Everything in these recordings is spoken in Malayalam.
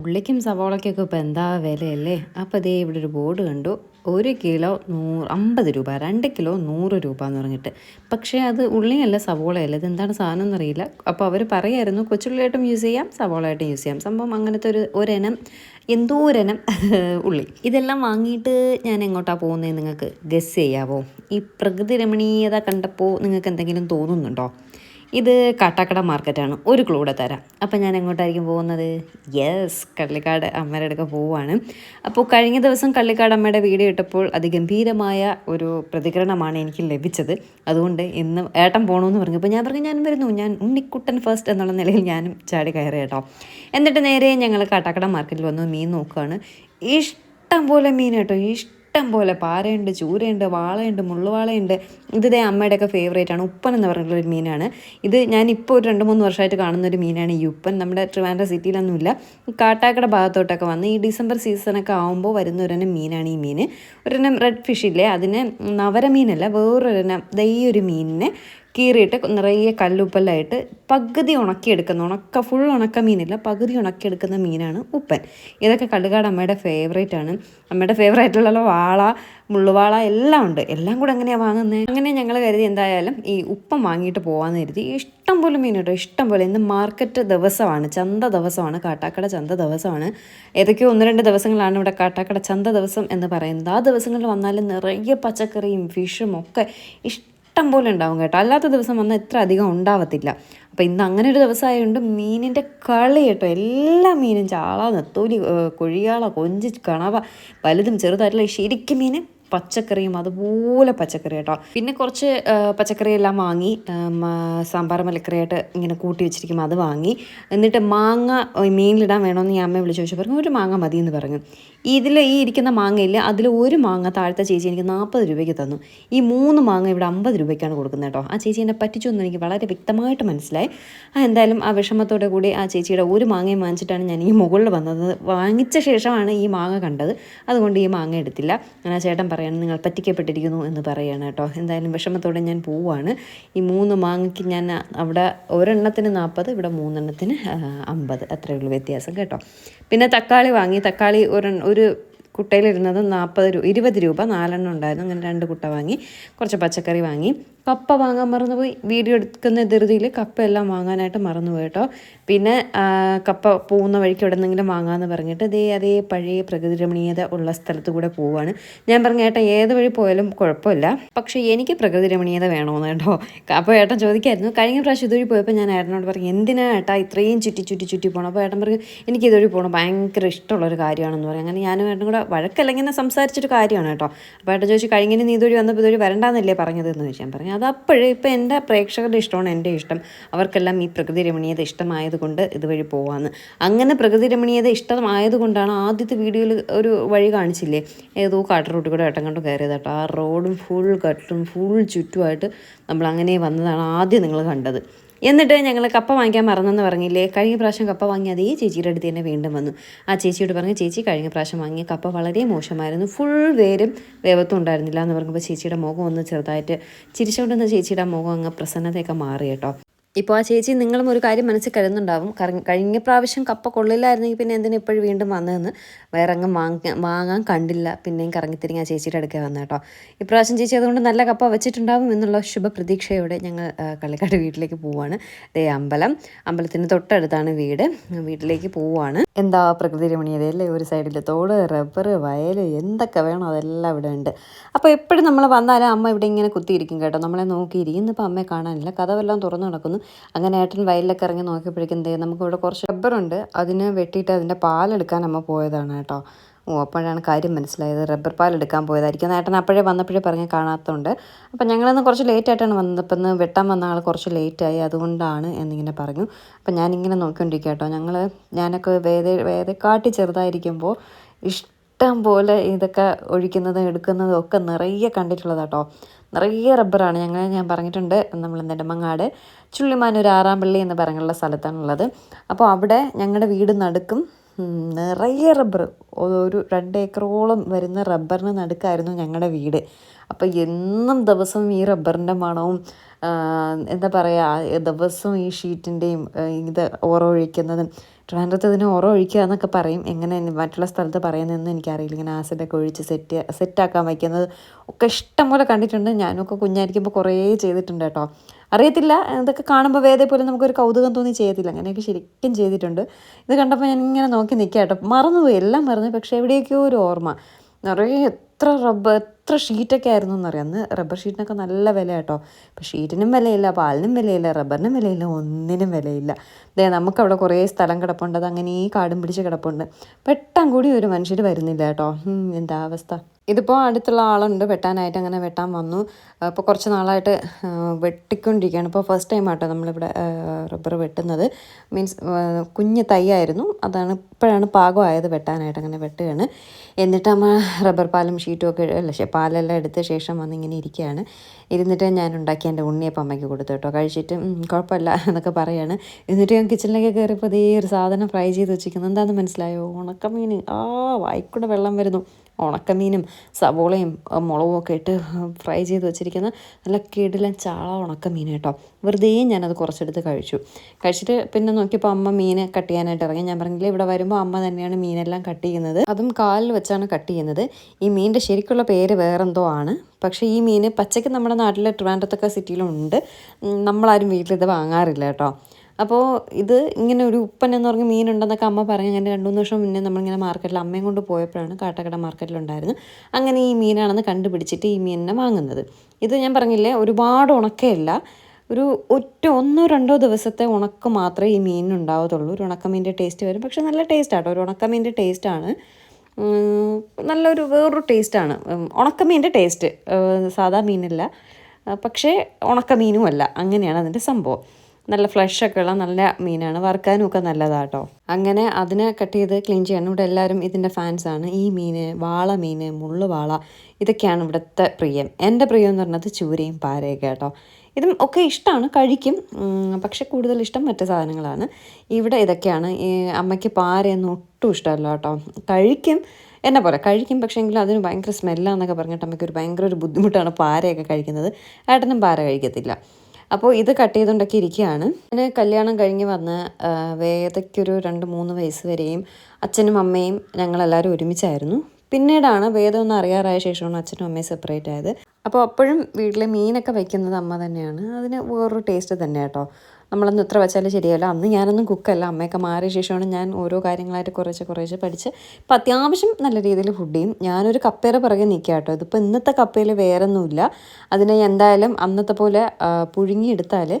ഉള്ളിക്കും സവോളയ്ക്കൊക്കെ ഇപ്പോൾ എന്താ വിലയല്ലേ? അപ്പോൾ ദേ ഇവിടെ ഒരു ബോർഡ് കണ്ടു. ഒരു കിലോ നൂറ് അമ്പത് രൂപ രണ്ട് കിലോ നൂറ് രൂപ എന്ന് പറഞ്ഞിട്ട്. പക്ഷേ അത് ഉള്ളിയല്ല സവോളയല്ല. ഇത് എന്താണ് സാധനം എന്നറിയില്ല. അപ്പോൾ അവർ പറയായിരുന്നു കൊച്ചുള്ളിയായിട്ടും യൂസ് ചെയ്യാം സവോളയായിട്ടും യൂസ് ചെയ്യാം. സംഭവം അങ്ങനത്തെ ഒരു ഒരെനം എന്തോ ഒരെനം ഉള്ളി. ഇതെല്ലാം വാങ്ങിയിട്ട് ഞാൻ എങ്ങോട്ടാണ് പോകുന്നത് നിങ്ങൾക്ക് ഗസ് ചെയ്യാവോ? ഈ പ്രകൃതി രമണീയത കണ്ടപ്പോൾ നിങ്ങൾക്ക് എന്തെങ്കിലും തോന്നുന്നുണ്ടോ? ഇത് കാട്ടാക്കട മാർക്കറ്റാണ്. ഒരു ക്ലൂടെ തരാം. അപ്പം ഞാൻ എങ്ങോട്ടായിരിക്കും പോകുന്നത്? യെസ് കള്ളിക്കാട് അമ്മയുടെ അടുക്ക പോവുകയാണ് അപ്പോൾ കഴിഞ്ഞ ദിവസം കള്ളിക്കാട് അമ്മയുടെ വീഡിയോ ഇട്ടപ്പോൾ അതിഗംഭീരമായ ഒരു പ്രതികരണമാണ് എനിക്ക് ലഭിച്ചത്. അതുകൊണ്ട് ഇന്ന് ഏട്ടൻ പോകണമെന്ന് പറഞ്ഞപ്പോൾ ഞാൻ പറഞ്ഞു ഞാൻ വരുന്നു. ഞാൻ ഉണ്ണിക്കുട്ടൻ ഫസ്റ്റ് എന്നുള്ള നിലയിൽ ഞാനും ചാടി കയറി കേട്ടോ. എന്നിട്ട് നേരെ ഞങ്ങൾ കാട്ടാക്കട മാർക്കറ്റിൽ വന്നു മീൻ നോക്കുകയാണ് ഇഷ്ടം പോലെ മീൻ കേട്ടോ. ഇഷ്ടം ഇഷ്ടം പോലെ പാരയുണ്ട് ചൂരയുണ്ട് വാളയുണ്ട് മുള്ളുവാളയുണ്ട്. ഇത് ദേ അമ്മയുടെയൊക്കെ ഫേവറേറ്റ് ആണ്. ഉപ്പൻ എന്ന് പറഞ്ഞിട്ടുള്ള ഒരു മീനാണ്. ഇത് ഞാൻ ഇപ്പോൾ ഒരു രണ്ട് മൂന്ന് വർഷമായിട്ട് കാണുന്ന ഒരു മീനാണ് ഈ ഉപ്പൻ. നമ്മുടെ ട്രിവാൻഡ്ര സിറ്റിയിലൊന്നുമില്ല കാട്ടാക്കട ഭാഗത്തോട്ടൊക്കെ വന്ന് ഈ ഡിസംബർ സീസണൊക്കെ ആകുമ്പോൾ വരുന്ന ഒരെണ്ണം മീനാണ് ഈ മീൻ. ഒരെണ്ണം റെഡ് ഫിഷ് ഇല്ലേ? അതിന് നവരമീനല്ല വേറൊരെണ്ണം ദൈ ഒരു മീനിനെ കീറിയിട്ട് നിറയെ കല്ലുപ്പലായിട്ട് പകുതി ഉണക്കിയെടുക്കുന്ന ഉണക്ക ഫുൾ ഉണക്ക മീനില്ല പകുതി ഉണക്കിയെടുക്കുന്ന മീനാണ് ഉപ്പൻ. ഇതൊക്കെ കള്ളുകാട് അമ്മയുടെ ഫേവറേറ്റ് ആണ്. അമ്മയുടെ ഫേവറേറ്റ് ഉള്ള വാള മുള്ളുവാള എല്ലാം ഉണ്ട്. എല്ലാം കൂടെ എങ്ങനെയാണ് വാങ്ങുന്നത് അങ്ങനെ ഞങ്ങൾ കരുതി എന്തായാലും ഈ ഉപ്പം വാങ്ങിയിട്ട് പോകാമെന്ന് കരുതി. ഇഷ്ടം പോലെ മീൻ കേട്ടോ ഇഷ്ടം പോലെ. ഇന്ന് മാർക്കറ്റ് ദിവസമാണ് ചന്ത ദിവസമാണ് കാട്ടാക്കട ചന്ത ദിവസമാണ്. ഏതൊക്കെയോ ഒന്ന് രണ്ട് ദിവസങ്ങളാണ് ഇവിടെ കാട്ടാക്കട ചന്ത ദിവസം എന്ന് പറയുന്നത്. ആ ദിവസങ്ങളിൽ വന്നാലും നിറയെ പച്ചക്കറിയും ഫിഷും ഒക്കെ ഇഷ്ടം ഇഷ്ടം പോലെ ഉണ്ടാവും കേട്ടോ. അല്ലാത്ത ദിവസം വന്നാൽ ഇത്ര അധികം ഉണ്ടാവത്തില്ല. അപ്പോൾ ഇന്ന് അങ്ങനെ ഒരു ദിവസമായതുകൊണ്ട് മീനിന്റെ കളി കേട്ടോ. എല്ലാ മീനും ചാള നെത്തോലി കൊഴിയാള കൊഞ്ച് കണവ വലുതും ചെറുതായിട്ടുള്ള ശരിക്കും മീൻ പച്ചക്കറിയും അതുപോലെ പച്ചക്കറി കേട്ടോ. പിന്നെ കുറച്ച് പച്ചക്കറി എല്ലാം വാങ്ങി സാമ്പാർ മലക്കറിയായിട്ട് ഇങ്ങനെ കൂട്ടി വെച്ചിരിക്കും അത് വാങ്ങി. എന്നിട്ട് മാങ്ങ മീനിലിടാൻ വേണമെന്ന് ഞാൻ അമ്മയെ വിളിച്ച് ചോദിച്ചു പറഞ്ഞു ഒരു മാങ്ങ മതി എന്ന് പറഞ്ഞു. ഇതിൽ ഈ ഇരിക്കുന്ന മാങ്ങയില്ല അതിൽ ഒരു മാങ്ങ താഴത്തെ ചേച്ചി എനിക്ക് നാൽപ്പത് രൂപയ്ക്ക് തന്നു. ഈ മൂന്ന് മാങ്ങ ഇവിടെ അമ്പത് രൂപയ്ക്കാണ് കൊടുക്കുന്നത് കേട്ടോ. ആ ചേച്ചി എന്നെ പറ്റിച്ചു എന്ന് എനിക്ക് വളരെ വ്യക്തമായിട്ട് മനസ്സിലായി. ആ എന്തായാലും ആ വിഷമത്തോടെ കൂടി ആ ചേച്ചിയുടെ ഒരു മാങ്ങയും വാങ്ങിച്ചിട്ടാണ് ഞാൻ ഈ മുകളിൽ വന്നത്. വാങ്ങിച്ച ശേഷമാണ് ഈ മാങ്ങ കണ്ടത്. അതുകൊണ്ട് ഈ മാങ്ങ എടുത്തില്ല. ഞാൻ ആ ചേട്ടൻ പറയാണ് നിങ്ങൾ പറ്റിക്കപ്പെട്ടിരിക്കുന്നു എന്ന് പറയുകയാണ് കേട്ടോ. എന്തായാലും വിഷമത്തോടെ ഞാൻ പോവുകയാണ്. ഈ മൂന്ന് മാങ്ങയ്ക്ക് ഞാൻ അവിടെ ഒരെണ്ണത്തിന് നാൽപ്പത് ഇവിടെ മൂന്നെണ്ണത്തിന് അമ്പത്. അത്രയേ വ്യത്യാസം കേട്ടോ. പിന്നെ തക്കാളി വാങ്ങി. തക്കാളി ഒരു ഒരു കുട്ടയിലിരുന്നത് നാൽപ്പത് രൂപ ഇരുപത് രൂപ നാലെണ്ണം ഉണ്ടായിരുന്നു. അങ്ങനെ രണ്ട് കുട്ട വാങ്ങി കുറച്ച് പച്ചക്കറി വാങ്ങി. കപ്പ വാങ്ങാൻ മറന്നുപോയി. വീഡിയോ എടുക്കുന്ന ധൃതിയിൽ കപ്പ എല്ലാം വാങ്ങാനായിട്ട് മറന്നുപോയി കേട്ടോ. പിന്നെ കപ്പ പോകുന്ന വഴിക്ക് എവിടെ നിന്നെങ്കിലും വാങ്ങാമെന്ന് പറഞ്ഞിട്ട് ദേ അതേ പഴയ പ്രകൃതി രമണീയത ഉള്ള സ്ഥലത്ത് കൂടെ പോവുകയാണ് ഞാൻ പറഞ്ഞ ഏട്ടാ ഏത് വഴി പോയാലും കുഴപ്പമില്ല. പക്ഷേ എനിക്ക് പ്രകൃതി രമണീയത വേണമെന്ന് കേട്ടോ. അപ്പോൾ ഏട്ടൻ ചോദിക്കായിരുന്നു. കഴിഞ്ഞ പ്രാവശ്യം ഇതുവഴി പോയപ്പോൾ ഞാൻ ഏട്ടനോട് പറഞ്ഞു എന്തിനാ ഏട്ടാ ഇത്രയും ചുറ്റി ചുറ്റി ചുറ്റി പോകണം അപ്പോൾ ഏട്ടൻ പറഞ്ഞു എനിക്ക് ഇതുവഴി പോകണം ഭയങ്കര ഇഷ്ടമുള്ളൊരു കാര്യമാണെന്ന് പറയും. അങ്ങനെ ഞാനും ഏട്ടനും കൂടെ വഴക്കല്ല ഇങ്ങനെ സംസാരിച്ചൊരു കാര്യമാണ് കേട്ടോ. അപ്പോൾ ഏട്ടൻ ചോദിച്ചു കഴിഞ്ഞിന് നീ ഇതുവഴി വന്നപ്പോൾ ഇതുവഴി വരണ്ടെന്നല്ലേ പറഞ്ഞതെന്ന് ചോദിച്ചു. പറഞ്ഞു അതപ്പോഴേ ഇപ്പോൾ എന്റെ പ്രേക്ഷകരുടെ ഇഷ്ടമാണ് എന്റെ ഇഷ്ടം. അവർക്കെല്ലാം ഈ പ്രകൃതി രമണീയത ഇഷ്ടമായതുകൊണ്ട് ഇതുവഴി പോവാന്ന്. അങ്ങനെ പ്രകൃതി രമണീയത ഇഷ്ടമായതുകൊണ്ടാണ് ആദ്യത്തെ വീഡിയോയിൽ ഒരു വഴി കാണിച്ചില്ലേ? ഏതോ കാട്ട കൂടെ ഏട്ടം കണ്ടു കേട്ടോ ആ റോഡും ഫുൾ കട്ടും ഫുൾ ചുറ്റുമായിട്ട് നമ്മൾ അങ്ങനെ വന്നതാണ് ആദ്യം നിങ്ങൾ കണ്ടത്. എന്നിട്ട് ഞങ്ങൾ കപ്പ വാങ്ങിക്കാൻ മറന്നെന്ന് പറഞ്ഞില്ലേ? കഴിഞ്ഞ പ്രാവശ്യം കപ്പ വാങ്ങി അതേ ചേച്ചിയുടെ അടുത്ത് തന്നെ വീണ്ടും വന്നു. ആ ചേച്ചിയോട് പറഞ്ഞു ചേച്ചി കഴിഞ്ഞ പ്രാവശ്യം വാങ്ങിയ കപ്പ വളരെ മോശമായിരുന്നു. ഫുൾ വേരും വേവത്തും ഉണ്ടായിരുന്നില്ല എന്ന് പറഞ്ഞപ്പോൾ ചേച്ചിയുടെ മുഖം ഒന്ന് ചെറുതായിട്ട് ചിരിച്ചുകൊണ്ടിരുന്ന ചേച്ചിയുടെ മുഖം അങ്ങ് പ്രസന്നതയൊക്കെ മാറി കേട്ടോ. ഇപ്പോൾ ആ ചേച്ചി നിങ്ങളും ഒരു കാര്യം മനസ്സിൽ കരുതുന്നുണ്ടാവും. കഴിഞ്ഞ പ്രാവശ്യം കപ്പ കൊള്ളില്ലായിരുന്നെങ്കിൽ പിന്നെ എന്തിനാ ഇപ്പോഴും വീണ്ടും വന്നതെന്ന് വേറെ അങ്ങ് വാങ്ങാൻ വാങ്ങാൻ കണ്ടില്ല. പിന്നെയും കറങ്ങിത്തിരിങ്ങി ആ ചേച്ചിയുടെ അടുക്കൽ വന്ന കേട്ടോ ഇപ്രാവശ്യം ചേച്ചി അതുകൊണ്ട് നല്ല കപ്പ വെച്ചിട്ടുണ്ടാവും എന്നുള്ള ശുഭപ്രതീക്ഷയോടെ ഞങ്ങൾ കള്ളിക്കാട് വീട്ടിലേക്ക് പോവുകയാണ് ദേ അമ്പലം. അമ്പലത്തിന് തൊട്ടടുത്താണ് വീട്. വീട്ടിലേക്ക് പോവുകയാണ് എന്താ പ്രകൃതി രമണീയതയല്ലേ ഒരു സൈഡിൽ തോട് റബ്ബർ വയൽ എന്തൊക്കെ വേണം അതെല്ലാം ഇവിടെ ഉണ്ട്. അപ്പോൾ എപ്പോഴും നമ്മൾ വന്നാലും അമ്മ ഇവിടെ ഇങ്ങനെ കുത്തിയിരിക്കും കേട്ടോ. നമ്മളെ നോക്കിയിരിക്കും. ഇന്നിപ്പോൾ അമ്മയെ കാണാനില്ല. കഥവെല്ലാം തുറന്നു നടക്കുന്നു. അങ്ങനെ ഏട്ടൻ വയലിലൊക്കെ ഇറങ്ങി നോക്കിയപ്പോഴേക്കും എന്തേ നമുക്കിവിടെ കുറച്ച് റബ്ബറുണ്ട് അതിന് വെട്ടിയിട്ട് അതിന്റെ പാലെടുക്കാൻ അമ്മ പോയതാണ് കേട്ടോ. ഓ അപ്പോഴാണ് കാര്യം മനസ്സിലായത്. റബ്ബർ പാൽ എടുക്കാൻ പോയതായിരിക്കും. ഏട്ടൻ അപ്പോഴേ വന്നപ്പോഴേ പറഞ്ഞ് കാണാത്തതുകൊണ്ട് അപ്പം ഞങ്ങളിന്ന് കുറച്ച് ലേറ്റ് ആയിട്ടാണ് വന്നത്. അപ്പം ഇന്ന് വെട്ടാൻ വന്ന ആൾ കുറച്ച് ലേറ്റായി അതുകൊണ്ടാണ് എന്നിങ്ങനെ പറഞ്ഞു. അപ്പം ഞാനിങ്ങനെ നോക്കിക്കൊണ്ടിരിക്കുക കേട്ടോ. ഞങ്ങൾ ഞാനൊക്കെ വേദ വേദക്കാട്ടി ചെറുതായിരിക്കുമ്പോൾ ഇഷ്ടം പോലെ ഇതൊക്കെ ഒഴിക്കുന്നതും എടുക്കുന്നതും ഒക്കെ നിറയെ കണ്ടിട്ടുള്ളതാട്ടോ നിറയെ റബ്ബറാണ്. ഞങ്ങൾ ഞാൻ പറഞ്ഞിട്ടുണ്ട് നമ്മൾ നെടുമങ്ങാട് ചുള്ളിമാനൂർ ആറാമ്പള്ളി എന്ന് പറഞ്ഞുള്ള സ്ഥലത്താണുള്ളത്. അപ്പോൾ അവിടെ ഞങ്ങളുടെ വീട് നടുക്കും. നിറയെ റബ്ബർ ഒരു രണ്ട് ഏക്കറോളം വരുന്ന റബ്ബറിന് നടുക്കായിരുന്നു ഞങ്ങളുടെ വീട്. അപ്പോൾ എന്നും ദിവസവും ഈ റബ്ബറിന്റെ മണവും എന്താ പറയുക ദിവസവും ഈ ഷീറ്റിന്റെയും ഇത് ഓറ ഒഴിക്കുന്നതും ട്രിവാൻഡ്രത്ത് ഇതിന് ഉറ ഒഴിക്കുക എന്നൊക്കെ പറയും. എങ്ങനെ മറ്റുള്ള സ്ഥലത്ത് പറയുന്നതെന്ന് എനിക്കറിയില്ല. ഇങ്ങനെ ആസിഡൊക്കെ ഒഴിച്ച് സെറ്റ് സെറ്റാക്കാൻ വയ്ക്കുന്നത് ഒക്കെ ഇഷ്ടം പോലെ കണ്ടിട്ടുണ്ട്. ഞാനൊക്കെ കുഞ്ഞായിരിക്കുമ്പോൾ കുറേ ചെയ്തിട്ടുണ്ട് കേട്ടോ. അറിയത്തില്ല. ഇതൊക്കെ കാണുമ്പോൾ വേദേ പോലും നമുക്കൊരു കൗതുകം തോന്നി ചെയ്യത്തില്ല. അങ്ങനെയൊക്കെ ശരിക്കും ചെയ്തിട്ടുണ്ട്. ഇത് കണ്ടപ്പോൾ ഞാൻ ഇങ്ങനെ നോക്കി നിൽക്കാം കേട്ടോ. മറന്നുപോയി. എല്ലാം മറന്നു. പക്ഷേ എവിടെയൊക്കെയോ ഒരു ഓർമ്മ. നിറയെ എത്ര റബ്ബർ എത്ര ഷീറ്റൊക്കെ ആയിരുന്നു എന്നറിയാം. അന്ന് റബ്ബർ ഷീറ്റിനൊക്കെ നല്ല വില കേട്ടോ ഇപ്പോൾ ഷീറ്റിനും വിലയില്ല പാലിനും വിലയില്ല റബ്ബറിനും വിലയില്ല ഒന്നിനും വിലയില്ല. ദേ നമുക്കവിടെ കുറേ സ്ഥലം കിടപ്പുണ്ട്. അത് അങ്ങനെ ഈ കാടും പിടിച്ച് കിടപ്പുണ്ട്. പെട്ടെന്ന് കൂടി ഒരു മനുഷ്യർ വരുന്നില്ല കേട്ടോ. എന്താ അവസ്ഥ? ഇതിപ്പോൾ അടുത്തുള്ള ആളുണ്ട്. വെട്ടാനായിട്ട് അങ്ങനെ വെട്ടാൻ വന്നു. അപ്പോൾ കുറച്ച് നാളായിട്ട് വെട്ടിക്കൊണ്ടിരിക്കുകയാണ്. ഇപ്പോൾ ഫസ്റ്റ് ടൈം ആട്ടോ നമ്മളിവിടെ റബ്ബർ വെട്ടുന്നത്. മീൻസ് കുഞ്ഞ് തൈയായിരുന്നു അതാണ് ഇപ്പോഴാണ് പാകമായത് വെട്ടാനായിട്ട് അങ്ങനെ വെട്ടുകയാണ്. എന്നിട്ട് നമ്മൾ റബ്ബർ പാലും ഷീറ്റും ഒക്കെ അല്ല പാലെല്ലാം എടുത്ത ശേഷം വന്ന് ഇങ്ങനെ ഇരിക്കുകയാണ്. ഇരുന്നിട്ട് ഞാൻ ഉണ്ടാക്കി എന്റെ ഉണ്ണിയപ്പം അമ്മയ്ക്ക് കൊടുത്തു കേട്ടോ. കഴിച്ചിട്ട് "ഉം, കുഴപ്പമില്ല എന്നൊക്കെ പറയാണ്. എന്നിട്ട് ഞാൻ കിച്ചണിലേക്ക് കയറിയപ്പോൾ ഇതേ ഒരു സാധനം ഫ്രൈ ചെയ്ത് വെച്ചിരിക്കുന്നു. എന്താണെന്ന് മനസ്സിലായോ? ഉണക്കമീൻ. ആ വായിക്കൂടെ വെള്ളം വരുന്നു. ഉണക്കമീനും സവോളയും മുളകും ഒക്കെ ഇട്ട് ഫ്രൈ ചെയ്ത് വെച്ചിരിക്കുന്ന നല്ല കിടിലൻ ചാള ഉണക്കമീൻ കേട്ടോ. വെറുതെ ഞാനത് കുറച്ചെടുത്ത് കഴിച്ചു. കഴിച്ചിട്ട് പിന്നെ നോക്കിയപ്പോൾ അമ്മ മീൻ കട്ട് ചെയ്യാനായിട്ട് ഇറങ്ങി. ഞാൻ പറഞ്ഞില്ലേ ഇവിടെ വരുമ്പോൾ അമ്മ തന്നെയാണ് മീനെല്ലാം കട്ട് ചെയ്യുന്നത്. അതും കാലിൽ വെച്ചാണ് കട്ട് ചെയ്യുന്നത്. ഈ മീനിന്റെ ശരിക്കുള്ള പേര് വേറെന്തോ ആണ്. പക്ഷേ ഈ മീൻ പച്ചയ്ക്ക് നമ്മുടെ നാട്ടിലെ ട്രിവാൻഡ്രത്തൊക്കെ സിറ്റിയിലുണ്ട്. നമ്മളാരും വീട്ടിലിത് വാങ്ങാറില്ല കേട്ടോ. അപ്പോൾ ഇത് ഇങ്ങനെ ഒരു ഉപ്പൻ എന്ന് പറഞ്ഞ മീനുണ്ടെന്നൊക്കെ അമ്മ പറഞ്ഞു അങ്ങനെ രണ്ട് മൂന്ന് വർഷം മുന്നേ നമ്മളിങ്ങനെ മാർക്കറ്റിൽ അമ്മയും കൊണ്ട് പോയപ്പോഴാണ് കാട്ടക്കട മാർക്കറ്റിലുണ്ടായിരുന്നു അങ്ങനെ ഈ മീനാണെന്ന് കണ്ടുപിടിച്ചിട്ട് ഈ മീനിനെ വാങ്ങുന്നത്. ഇത് ഞാൻ പറഞ്ഞില്ലേ ഒരുപാട് ഉണക്കയല്ല ഒരു ഒറ്റ ഒന്നോ രണ്ടോ ദിവസത്തെ ഉണക്ക് മാത്രമേ ഈ മീനിനുണ്ടാവത്തുള്ളൂ ഒരു ഉണക്കമീന്റെ ടേസ്റ്റ് വരും. പക്ഷെ നല്ല ടേസ്റ്റ് ആട്ടോ. ഒരു ഉണക്കമീന്റെ ടേസ്റ്റാണ് നല്ലൊരു വേറൊരു ടേസ്റ്റാണ് ഉണക്കമീന്റെ ടേസ്റ്റ് സാധാ മീനല്ല. പക്ഷേ ഉണക്കമീനും അല്ല. അങ്ങനെയാണ് അതിന്റെ സംഭവം. നല്ല ഫ്ലഷൊക്കെ ഉള്ള നല്ല മീനാണ്. വറുക്കാനും ഒക്കെ നല്ലതാട്ടോ. അങ്ങനെ അതിനെ കട്ട് ചെയ്ത് ക്ലീൻ ചെയ്യണം. ഇവിടെ എല്ലാവരും ഇതിന്റെ ഫാൻസാണ് ഈ മീൻ വാള മീൻ മുള്ളു വാള ഇതൊക്കെയാണ് ഇവിടുത്തെ പ്രിയം. എന്റെ പ്രിയം എന്ന് പറഞ്ഞത് ചൂരയും പാരയൊക്കെ കേട്ടോ ഇതും ഒക്കെ ഇഷ്ടമാണ് കഴിക്കും. പക്ഷെ കൂടുതൽ ഇഷ്ടം മറ്റു സാധനങ്ങളാണ്. ഇവിടെ ഇതൊക്കെയാണ്. ഈ അമ്മയ്ക്ക് പാരയൊന്നും ഒട്ടും ഇഷ്ടമല്ല കേട്ടോ. കഴിക്കും. എന്നെ പോലെ കഴിക്കും. പക്ഷേ എങ്കിലും അതിന് ഭയങ്കര സ്മെല്ലാന്നൊക്കെ പറഞ്ഞിട്ട് അമ്മയ്ക്ക് ഒരു ഭയങ്കര ഒരു ബുദ്ധിമുട്ടാണ് പാരയൊക്കെ കഴിക്കുന്നത്. ഏട്ടനും പാര കഴിക്കത്തില്ല. അപ്പോൾ ഇത് കട്ട് ചെയ്തുകൊണ്ടൊക്കെ ഇരിക്കുകയാണ്. പിന്നെ കല്യാണം കഴിഞ്ഞ് വന്ന് വേദയ്ക്കൊരു രണ്ട് മൂന്ന് വയസ്സ് വരെയും അച്ഛനും അമ്മയും ഞങ്ങളെല്ലാവരും ഒരുമിച്ചായിരുന്നു. പിന്നീടാണ് വേദം ഒന്ന് അറിയാറായ ശേഷമാണ് അച്ഛനും അമ്മയും സെപ്പറേറ്റ് ആയത്. അപ്പോൾ അപ്പോഴും വീട്ടിലെ മീനൊക്കെ വയ്ക്കുന്നത് അമ്മ തന്നെയാണ്. അതിന് വേറൊരു ടേസ്റ്റ് തന്നെ കേട്ടോ. നമ്മളൊന്നും എത്ര വെച്ചാലും ശരിയല്ല. അന്ന് ഞാനൊന്നും കുക്കല്ല അമ്മയൊക്കെ മാറിയ ശേഷമാണ് ഞാൻ ഓരോ കാര്യങ്ങളായിട്ട് കുറേശ്ശെ കുറേശ്ശെ പഠിച്ച് ഇപ്പം അത്യാവശ്യം നല്ല രീതിയിൽ ഫുഡ് ചെയ്യും. ഞാനൊരു കപ്പയുടെ പിറകെ നിൽക്കുക കേട്ടോ ഇതിപ്പോൾ ഇന്നത്തെ കപ്പയിൽ വേറൊന്നുമില്ല. അതിനെ എന്തായാലും അന്നത്തെ പോലെ പുഴുങ്ങിയെടുത്താൽ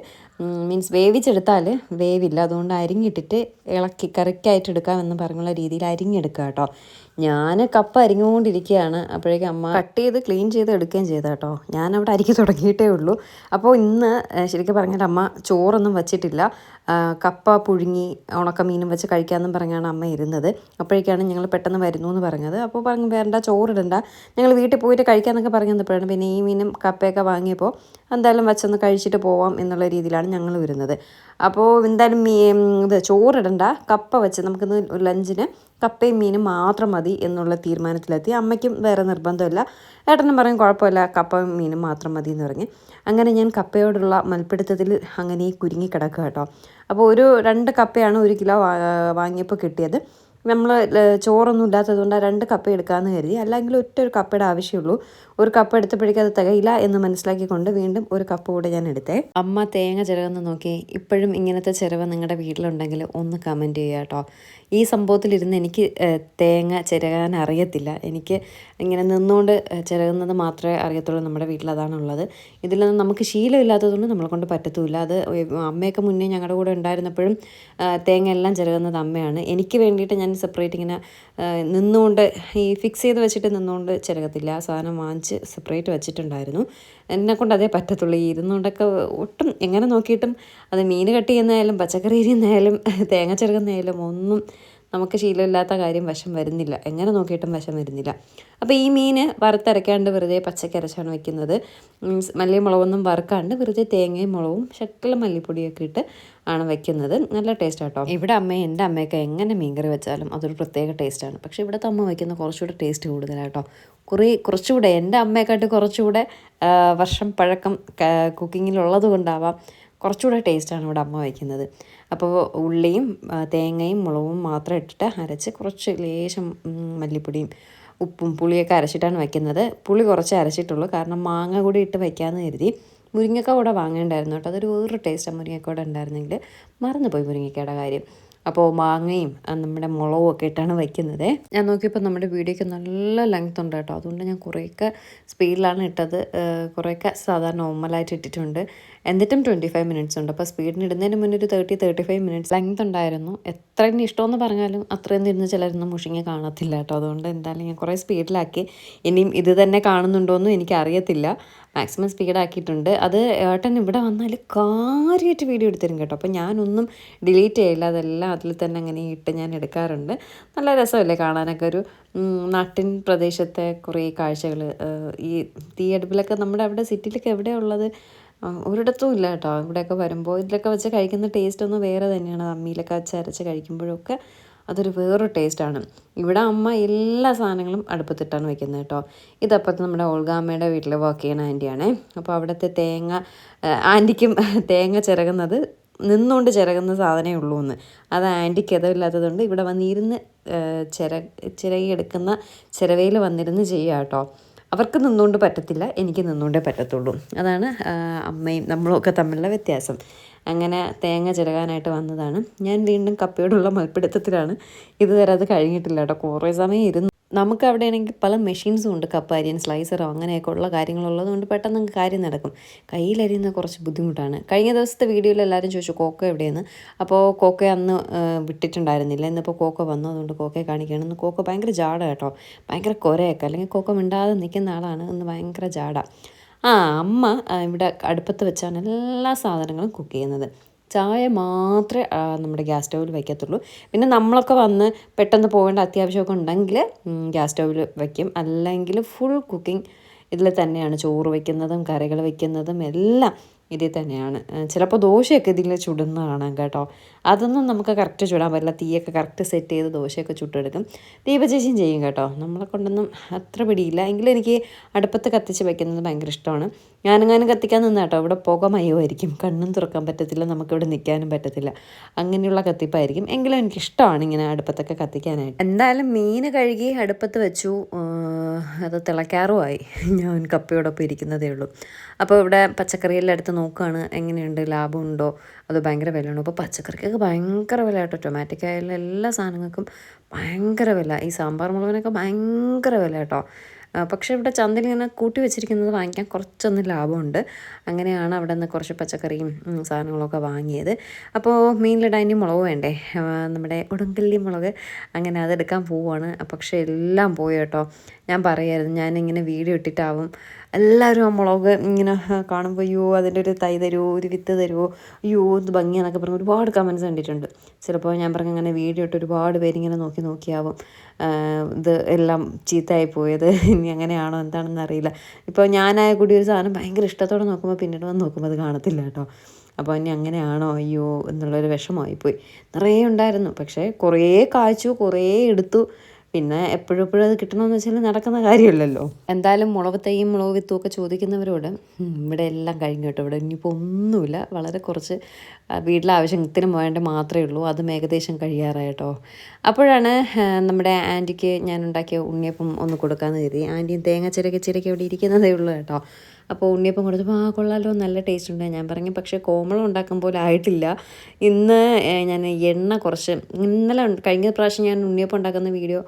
മീൻസ് വേവിച്ചെടുത്താൽ വേവില്ല. അതുകൊണ്ട് അരിഞ്ഞിട്ടിട്ട് ഇളക്കി കറിക്കായിട്ട് എടുക്കാമെന്ന് പറഞ്ഞുള്ള രീതിയിൽ അരിഞ്ഞെടുക്കുക കേട്ടോ ഞാൻ കപ്പ അരിഞ്ഞുകൊണ്ടിരിക്കുകയാണ് അപ്പോഴേക്കും അമ്മ കട്ട് ചെയ്ത് ക്ലീൻ ചെയ്ത് എടുക്കുകയും ചെയ്ത കേട്ടോ ഞാൻ അവിടെ അരിക്ക് തുടങ്ങിയിട്ടേ ഉള്ളൂ. അപ്പോൾ ഇന്ന് ശരിക്കും പറഞ്ഞാൽ അമ്മ ചോറൊന്നും വച്ചിട്ടില്ല. കപ്പ പുഴുങ്ങി ഉണക്കമീനും വെച്ച് കഴിക്കാമെന്നും പറഞ്ഞാണ് അമ്മ ഇരുന്നത്. അപ്പോഴേക്കാണ് ഞങ്ങൾ പെട്ടെന്ന് വരുന്നു എന്ന് പറഞ്ഞത്. അപ്പോൾ പറഞ്ഞു വേണ്ട ചോറിടണ്ട. ഞങ്ങൾ വീട്ടിൽ പോയിട്ട് കഴിക്കാമെന്നൊക്കെ പറഞ്ഞു തന്നപ്പോഴാണ് പിന്നെ ഈ മീനും കപ്പയൊക്കെ വാങ്ങിയപ്പോൾ എന്തായാലും വെച്ചൊന്ന് കഴിച്ചിട്ട് പോവാം എന്നുള്ള രീതിയിലാണ് ഞങ്ങൾ വരുന്നത്. അപ്പോൾ എന്തായാലും മീ ഇത് ചോറിടണ്ട. കപ്പ വെച്ച് നമുക്കിന്ന് ലഞ്ചിന് കപ്പയും മീനും മാത്രം മതി എന്നുള്ള തീരുമാനത്തിലെത്തി. അമ്മയ്ക്കും വേറെ നിർബന്ധമില്ല. ഏട്ടനും പറയും കുഴപ്പമില്ല കപ്പയും മീനും മാത്രം മതി എന്ന് പറഞ്ഞ്. അങ്ങനെ ഞാൻ കപ്പയോടുള്ള മൽപ്പിടുത്തത്തിൽ അങ്ങനെ കുരുങ്ങി കിടക്കുക കേട്ടോ. അപ്പോൾ ഒരു രണ്ട് കപ്പയാണ് ഒരു കിലോ വാങ്ങിയപ്പോൾ കിട്ടിയത്. നമ്മൾ ചോറൊന്നും ഇല്ലാത്തതുകൊണ്ട് കൊണ്ട് രണ്ട് കപ്പ എടുക്കാമെന്ന് കരുതി. അല്ലെങ്കിൽ ഒറ്റ ഒരു കപ്പയുടെ ആവശ്യമുള്ളൂ. ഒരു കപ്പ് എടുത്തപ്പോഴേക്കും അത് തികയില്ല എന്ന് മനസ്സിലാക്കിക്കൊണ്ട് വീണ്ടും ഒരു കപ്പ് കൂടെ ഞാൻ എടുത്തേ. അമ്മ തേങ്ങ ചിരവെന്ന് നോക്കി. ഇപ്പോഴും ഇങ്ങനത്തെ ചിരവ് നിങ്ങളുടെ വീട്ടിലുണ്ടെങ്കിൽ ഒന്ന് കമന്റ് ചെയ്യുക കേട്ടോ. ഈ സംഭവത്തിലിരുന്ന് എനിക്ക് തേങ്ങ ചിരകാൻ അറിയത്തില്ല. എനിക്ക് ഇങ്ങനെ നിന്നുകൊണ്ട് ചിരകുന്നത് മാത്രമേ അറിയത്തുള്ളൂ നമ്മുടെ വീട്ടിൽ അതാണുള്ളത് ഇതിലൊന്നും നമുക്ക് ശീലമില്ലാത്തതുകൊണ്ട് നമ്മളെ കൊണ്ട് പറ്റത്തുമില്ല. അത് അമ്മയൊക്കെ മുന്നേ ഞങ്ങളുടെ കൂടെ ഉണ്ടായിരുന്നപ്പോഴും തേങ്ങ എല്ലാം ചിരകുന്നത് അമ്മയാണ്. എനിക്ക് വേണ്ടിയിട്ട് ഞാൻ സെപ്പറേറ്റ് ഇങ്ങനെ നിന്നുകൊണ്ട് ഈ ഫിക്സ് ചെയ്ത് വെച്ചിട്ട് നിന്നുകൊണ്ട് ചിരകത്തില്ല. സാധനം വാങ്ങിച്ച് സെപ്പറേറ്റ് വെച്ചിട്ടുണ്ടായിരുന്നു. എന്നെ കൊണ്ട് അതേ പറ്റത്തുള്ളൂ. ഈ ഇരുന്നുകൊണ്ടൊക്കെ ഒട്ടും എങ്ങനെ നോക്കിയിട്ടും അത് മീൻ കട്ട് ചെയ്യുന്നതായാലും പച്ചക്കറി അരിയുന്നതായാലും തേങ്ങ ചിരകുന്നതായാലും ഒന്നും നമുക്ക് ശീലമില്ലാത്ത കാര്യം വശം വരുന്നില്ല. എങ്ങനെ നോക്കിയിട്ടും വശം വരുന്നില്ല. അപ്പോൾ ഈ മീൻ വറുത്തരയ്ക്കാണ്ട് വെറുതെ പച്ചക്കരച്ചാണ് വെക്കുന്നത്. മീൻസ് മല്ലിയും മുളകൊന്നും വറുക്കാണ്ട് വെറുതെ തേങ്ങയും മുളകും ശക്കല മല്ലിപ്പൊടിയൊക്കെ ഇട്ട് ആണ് വെക്കുന്നത്. നല്ല ടേസ്റ്റ് കേട്ടോ ഇവിടെ അമ്മയും എന്റെ അമ്മയൊക്കെ എങ്ങനെ മീൻകറി വെച്ചാലും അതൊരു പ്രത്യേക ടേസ്റ്റാണ് പക്ഷേ ഇവിടുത്തെ അമ്മ വയ്ക്കുന്ന കുറച്ചുകൂടെ ടേസ്റ്റ് കൂടുതലാട്ടോ. കുറേ കുറച്ചുകൂടെ എന്റെ അമ്മയെക്കാട്ട് കുറച്ചുകൂടെ വർഷം പഴക്കം കുക്കിങ്ങിലുള്ളത് കൊണ്ടാവാം കുറച്ചുകൂടെ ടേസ്റ്റാണ് ഇവിടെ അമ്മ വയ്ക്കുന്നത് അപ്പോൾ ഉള്ളിയും തേങ്ങയും മുളകും മാത്രം ഇട്ടിട്ട് അരച്ച് കുറച്ച് ലേശം മല്ലിപ്പൊടിയും ഉപ്പും പുളിയൊക്കെ അരച്ചിട്ടാണ് വയ്ക്കുന്നത് പുളി കുറച്ച് അരച്ചിട്ടുള്ളൂ. കാരണം മാങ്ങ കൂടി ഇട്ട് വയ്ക്കാമെന്ന് കരുതി മുരിങ്ങക്ക കൂടെ വാങ്ങേണ്ടായിരുന്നു കേട്ടോ. അതൊരു വേറൊരു ടേസ്റ്റാണ് മുരിങ്ങക്ക കൂടെ ഉണ്ടായിരുന്നെങ്കിൽ മറന്നുപോയി മുരിങ്ങക്കയുടെ കാര്യം. അപ്പോൾ മാങ്ങയും നമ്മുടെ മുളകും ഒക്കെ ഇട്ടാണ് വയ്ക്കുന്നത് ഞാൻ നോക്കിയപ്പോൾ നമ്മുടെ വീഡിയോയ്ക്ക് നല്ല ലെങ്ത് ഉണ്ട് കേട്ടോ. അതുകൊണ്ട് ഞാൻ കുറേയൊക്കെ സ്പീഡിലാണ് ഇട്ടത്. കുറേയൊക്കെ സാധാരണ നോർമലായിട്ട് ഇട്ടിട്ടുണ്ട്. എന്നിട്ടും ട്വന്റി ഫൈവ് മിനിറ്റ്സ് ഉണ്ട് അപ്പോൾ സ്പീഡിന് ഇടുന്നതിന് മുന്നേ ഒരു thirty thirty five minutes length ഉണ്ടായിരുന്നു. എത്ര തന്നെ ഇഷ്ടമെന്ന് പറഞ്ഞാലും അത്രയും ഇരുന്ന് ചിലരൊന്നും മുഷിങ്ങി കാണത്തില്ല കേട്ടോ. അതുകൊണ്ട് എന്തായാലും ഞാൻ കുറേ സ്പീഡിലാക്കി ഇനിയും ഇത് തന്നെ കാണുന്നുണ്ടോയെന്നും എനിക്കറിയത്തില്ല. മാക്സിമം സ്പീഡാക്കിയിട്ടുണ്ട് അത് ഏട്ടൻ ഇവിടെ വന്നാൽ കാര്യമായിട്ട് വീഡിയോ എടുത്തരും കേട്ടോ. അപ്പോൾ ഞാനൊന്നും ഡിലീറ്റ് ചെയ്യില്ല. അതെല്ലാം അതിൽ തന്നെ അങ്ങനെ ഇട്ട് ഞാൻ എടുക്കാറുണ്ട്. നല്ല രസമല്ലേ കാണാനൊക്കെ ഒരു നാട്ടിൻ പ്രദേശത്തെ കുറേ കാഴ്ചകൾ ഈ തീയടുപ്പിലൊക്കെ നമ്മുടെ അവിടെ സിറ്റിയിലൊക്കെ ആ, ഒരിടത്തും ഇല്ല കേട്ടോ. ഇവിടെയൊക്കെ വരുമ്പോൾ ഇതിലൊക്കെ വെച്ച് കഴിക്കുന്ന ടേസ്റ്റ് ഒന്ന് വേറെ തന്നെയാണ്. അമ്മിയിലൊക്കെ വെച്ച് അരച്ച് കഴിക്കുമ്പോഴൊക്കെ അതൊരു വേറൊരു ടേസ്റ്റാണ് ഇവിടെ അമ്മ എല്ലാ സാധനങ്ങളും അടുപ്പത്തിട്ടാണ് വെക്കുന്നത് കേട്ടോ. ഇതപ്പുറത്ത് നമ്മുടെ ഓൾഗാമ്മയുടെ വീട്ടിൽ വർക്ക് ചെയ്യണ ആന്റിയാണേ അപ്പോൾ അവിടുത്തെ തേങ്ങ ആന്റിക്കും തേങ്ങ ചിരകുന്നത് നിന്നുകൊണ്ട് ചിരകുന്ന സാധനമേ ഉള്ളൂ എന്ന് അത് ആന്റിക്ക് ഇതമില്ലാത്തതുകൊണ്ട് ഇവിടെ വന്നിരുന്ന് ചിര ചിരകിയെടുക്കുന്ന ചിരവയിൽ വന്നിരുന്ന് ചെയ്യുക കേട്ടോ. അവർക്ക് നിന്നുകൊണ്ട് പറ്റത്തില്ല എനിക്ക് നിന്നുകൊണ്ടേ പറ്റത്തുള്ളൂ. അതാണ് അമ്മയും നമ്മളൊക്കെ തമ്മിലുള്ള വ്യത്യാസം. അങ്ങനെ തേങ്ങ ചിരകാനായിട്ട് വന്നതാണ്. ഞാൻ വീണ്ടും കപ്പയോടുള്ള മൽപ്പിടുത്തത്തിലാണ് ഇതുവരെ അത് കഴിഞ്ഞിട്ടില്ല കേട്ടോ. കുറേ സമയം ഇരുന്ന്. നമുക്ക് അവിടെ ആണെങ്കിൽ പല മെഷീൻസും ഉണ്ട് കപ്പ അരിയൻ സ്ലൈസറോ അങ്ങനെയൊക്കെ ഉള്ള കാര്യങ്ങളുള്ളത് കൊണ്ട് പെട്ടെന്ന് നിങ്ങൾക്ക് കാര്യം നടക്കും. കയ്യിലരിയുന്ന കുറച്ച് ബുദ്ധിമുട്ടാണ്. കഴിഞ്ഞ ദിവസത്തെ വീഡിയോയിൽ എല്ലാവരും ചോദിച്ചു കോക്ക എവിടെയെന്ന്? അപ്പോൾ കോക്ക അന്ന് വിട്ടിട്ടുണ്ടായിരുന്നില്ല. ഇന്നിപ്പോൾ കോക്ക വന്നു. അതുകൊണ്ട് കോക്കയെ കാണിക്കുകയാണ്. ഇന്ന് കോക്ക ഭയങ്കര ജാട കേട്ടോ. ഭയങ്കര കുരയൊക്കെ. അല്ലെങ്കിൽ കോക്ക മിണ്ടാതെ നിൽക്കുന്ന ആളാണ്. ഇന്ന് ഭയങ്കര ജാട. ആ അമ്മ ഇവിടെ അടുപ്പത്ത് വെച്ചാണ് എല്ലാ സാധനങ്ങളും കുക്ക് ചെയ്യുന്നത്. ചായ മാത്രമേ നമ്മുടെ ഗ്യാസ് സ്റ്റൗവിൽ വയ്ക്കത്തുള്ളൂ. പിന്നെ നമ്മളൊക്കെ വന്ന് പെട്ടെന്ന് പോകേണ്ട അത്യാവശ്യമൊക്കെ ഉണ്ടെങ്കിൽ ഗ്യാസ് സ്റ്റൗവിൽ വയ്ക്കും. അല്ലെങ്കിൽ ഫുൾ കുക്കിംഗ് ഇതിൽ തന്നെയാണ്. ചോറ് വയ്ക്കുന്നതും കറികൾ വയ്ക്കുന്നതും എല്ലാം ഇതിൽ തന്നെയാണ്. ചിലപ്പോൾ ദോശയൊക്കെ ഇതിൽ ചുടുന്ന കാണാം കേട്ടോ. അതൊന്നും നമുക്ക് കറക്റ്റ് ചുടാൻ പറ്റില്ല. തീയൊക്കെ കറക്റ്റ് സെറ്റ് ചെയ്ത് ദോശയൊക്കെ ചുട്ടെടുക്കും. ദീപചേച്ചിയും ചെയ്യും കേട്ടോ. നമ്മളെ കൊണ്ടൊന്നും അത്ര പിടിയില്ല. എങ്കിലും എനിക്ക് അടുപ്പത്ത് കത്തിച്ച് വെക്കുന്നത് ഭയങ്കര ഇഷ്ടമാണ്. ഞാനെങ്ങാനും കത്തിക്കാൻ നിന്ന കേട്ടോ. ഇവിടെ പുക മയമായിരിക്കും കണ്ണും തുറക്കാൻ പറ്റത്തില്ല. നമുക്കിവിടെ നിൽക്കാനും പറ്റത്തില്ല. അങ്ങനെയുള്ള കത്തിപ്പായിരിക്കും. എങ്കിലും എനിക്കിഷ്ടമാണ് ഇങ്ങനെ അടുപ്പത്തൊക്കെ കത്തിക്കാനായിട്ട്. എന്തായാലും മീൻ കഴുകി അടുപ്പത്ത് വെച്ചു. അത് തിളയ്ക്കാറുമായി. ഞാൻ കപ്പയോടൊപ്പം ഇരിക്കുന്നതേ ഉള്ളൂ. അപ്പോൾ ഇവിടെ പച്ചക്കറിയെല്ലാം എടുത്ത് നോക്കുകയാണ്. എങ്ങനെയുണ്ട്? ലാഭമുണ്ടോ? അത് ഭയങ്കര വിലയാണ്. അപ്പോൾ പച്ചക്കറിക്കൊക്കെ ഭയങ്കര വില കേട്ടോ. ടൊമാറ്റോക്കായാലും എല്ലാ സാധനങ്ങൾക്കും ഭയങ്കര വില. ഈ സാമ്പാർ മുളകിനൊക്കെ ഭയങ്കര വില കേട്ടോ. പക്ഷേ ഇവിടെ ചന്തയിൽ ഇങ്ങനെ കൂട്ടി വെച്ചിരിക്കുന്നത് വാങ്ങിക്കാൻ കുറച്ചൊന്ന് ലാഭമുണ്ട്. അങ്ങനെയാണ് അവിടെ നിന്ന് കുറച്ച് പച്ചക്കറിയും സാധനങ്ങളൊക്കെ വാങ്ങിയത്. അപ്പോൾ മീനിലിടാൻ ഇനി മുളക് വേണ്ടേ? നമ്മുടെ ഉടങ്കല്ലി മുളക്. അങ്ങനെ അതെടുക്കാൻ പോവുകയാണ്. പക്ഷേ എല്ലാം പോയി കേട്ടോ. ഞാൻ പറയായിരുന്നു ഞാനിങ്ങനെ വീഡിയോ ഇട്ടിട്ടാവും എല്ലാവരും ആ മുളക് ഇങ്ങനെ കാണുമ്പോൾ അയ്യോ അതിന്റെ ഒരു തൈ തരുമോ ഒരു വിത്ത് തരുമോ അയ്യോ ഇത് ഭംഗിയാന്നൊക്കെ പറഞ്ഞ് ഒരുപാട് കമൻസ് കണ്ടിട്ടുണ്ട്. ചിലപ്പോൾ ഞാൻ പറഞ്ഞ അങ്ങനെ വീഡിയോ ഇട്ട് ഒരുപാട് പേരിങ്ങനെ നോക്കി നോക്കിയാവും ഇത് എല്ലാം ചീത്തയായി പോയത് ഇനി അങ്ങനെയാണോ എന്താണെന്ന് അറിയില്ല. ഇപ്പോൾ ഞാനായ കൂടി ഒരു സാധനം ഭയങ്കര ഇഷ്ടത്തോടെ നോക്കുമ്പോൾ പിന്നീട് വന്ന് നോക്കുമ്പോൾ അത് കാണത്തില്ല കേട്ടോ. അപ്പോൾ ഇനി അങ്ങനെയാണോ അയ്യോ എന്നുള്ളൊരു വിഷമമായിപ്പോയി. നിറയെ ഉണ്ടായിരുന്നു പക്ഷേ കുറേ കായ്ച്ചു കുറേ എടുത്തു. പിന്നെ എപ്പോഴും എപ്പോഴും അത് കിട്ടണമെന്ന് വെച്ചാൽ നടക്കുന്ന കാര്യമല്ലല്ലോ. എന്തായാലും മുളക് തൈയും മുളക് വിത്തും ഒക്കെ ചോദിക്കുന്നവരോട് ഇവിടെ എല്ലാം കഴിഞ്ഞു കേട്ടോ ഇവിടെ ഇനിയിപ്പോൾ ഒന്നുമില്ല വളരെ കുറച്ച് വീട്ടിലെ ആവശ്യത്തിന് വേണ്ട മാത്രമേ ഉള്ളൂ അതും ഏകദേശം കഴിയാറായിട്ടോ അപ്പോഴാണ് നമ്മുടെ ആന്റിക്ക് ഞാൻ ഉണ്ടാക്കിയ ഉണ്ണിയപ്പം ഒന്ന് കൊടുക്കാമെന്ന് കരുതി. ആന്റിയും തേങ്ങ ചിരക്കി ചിരക്കി അവിടെ ഇരിക്കുന്നതേ ഉള്ളൂ കേട്ടോ. അപ്പോൾ ഉണ്ണിയപ്പം കൊടുത്തപ്പോൾ ആ കൊള്ളാലോ നല്ല ടേസ്റ്റ് ഉണ്ട്. ഞാൻ പറഞ്ഞു പക്ഷേ കോമളം ഉണ്ടാക്കും പോലെ ആയിട്ടില്ല. ഇന്ന് ഞാൻ എണ്ണ കുറച്ച് ഇന്നലെ കഴിഞ്ഞ പ്രാവശ്യം ഞാൻ ഉണ്ണിയപ്പം ഉണ്ടാക്കുന്ന വീഡിയോ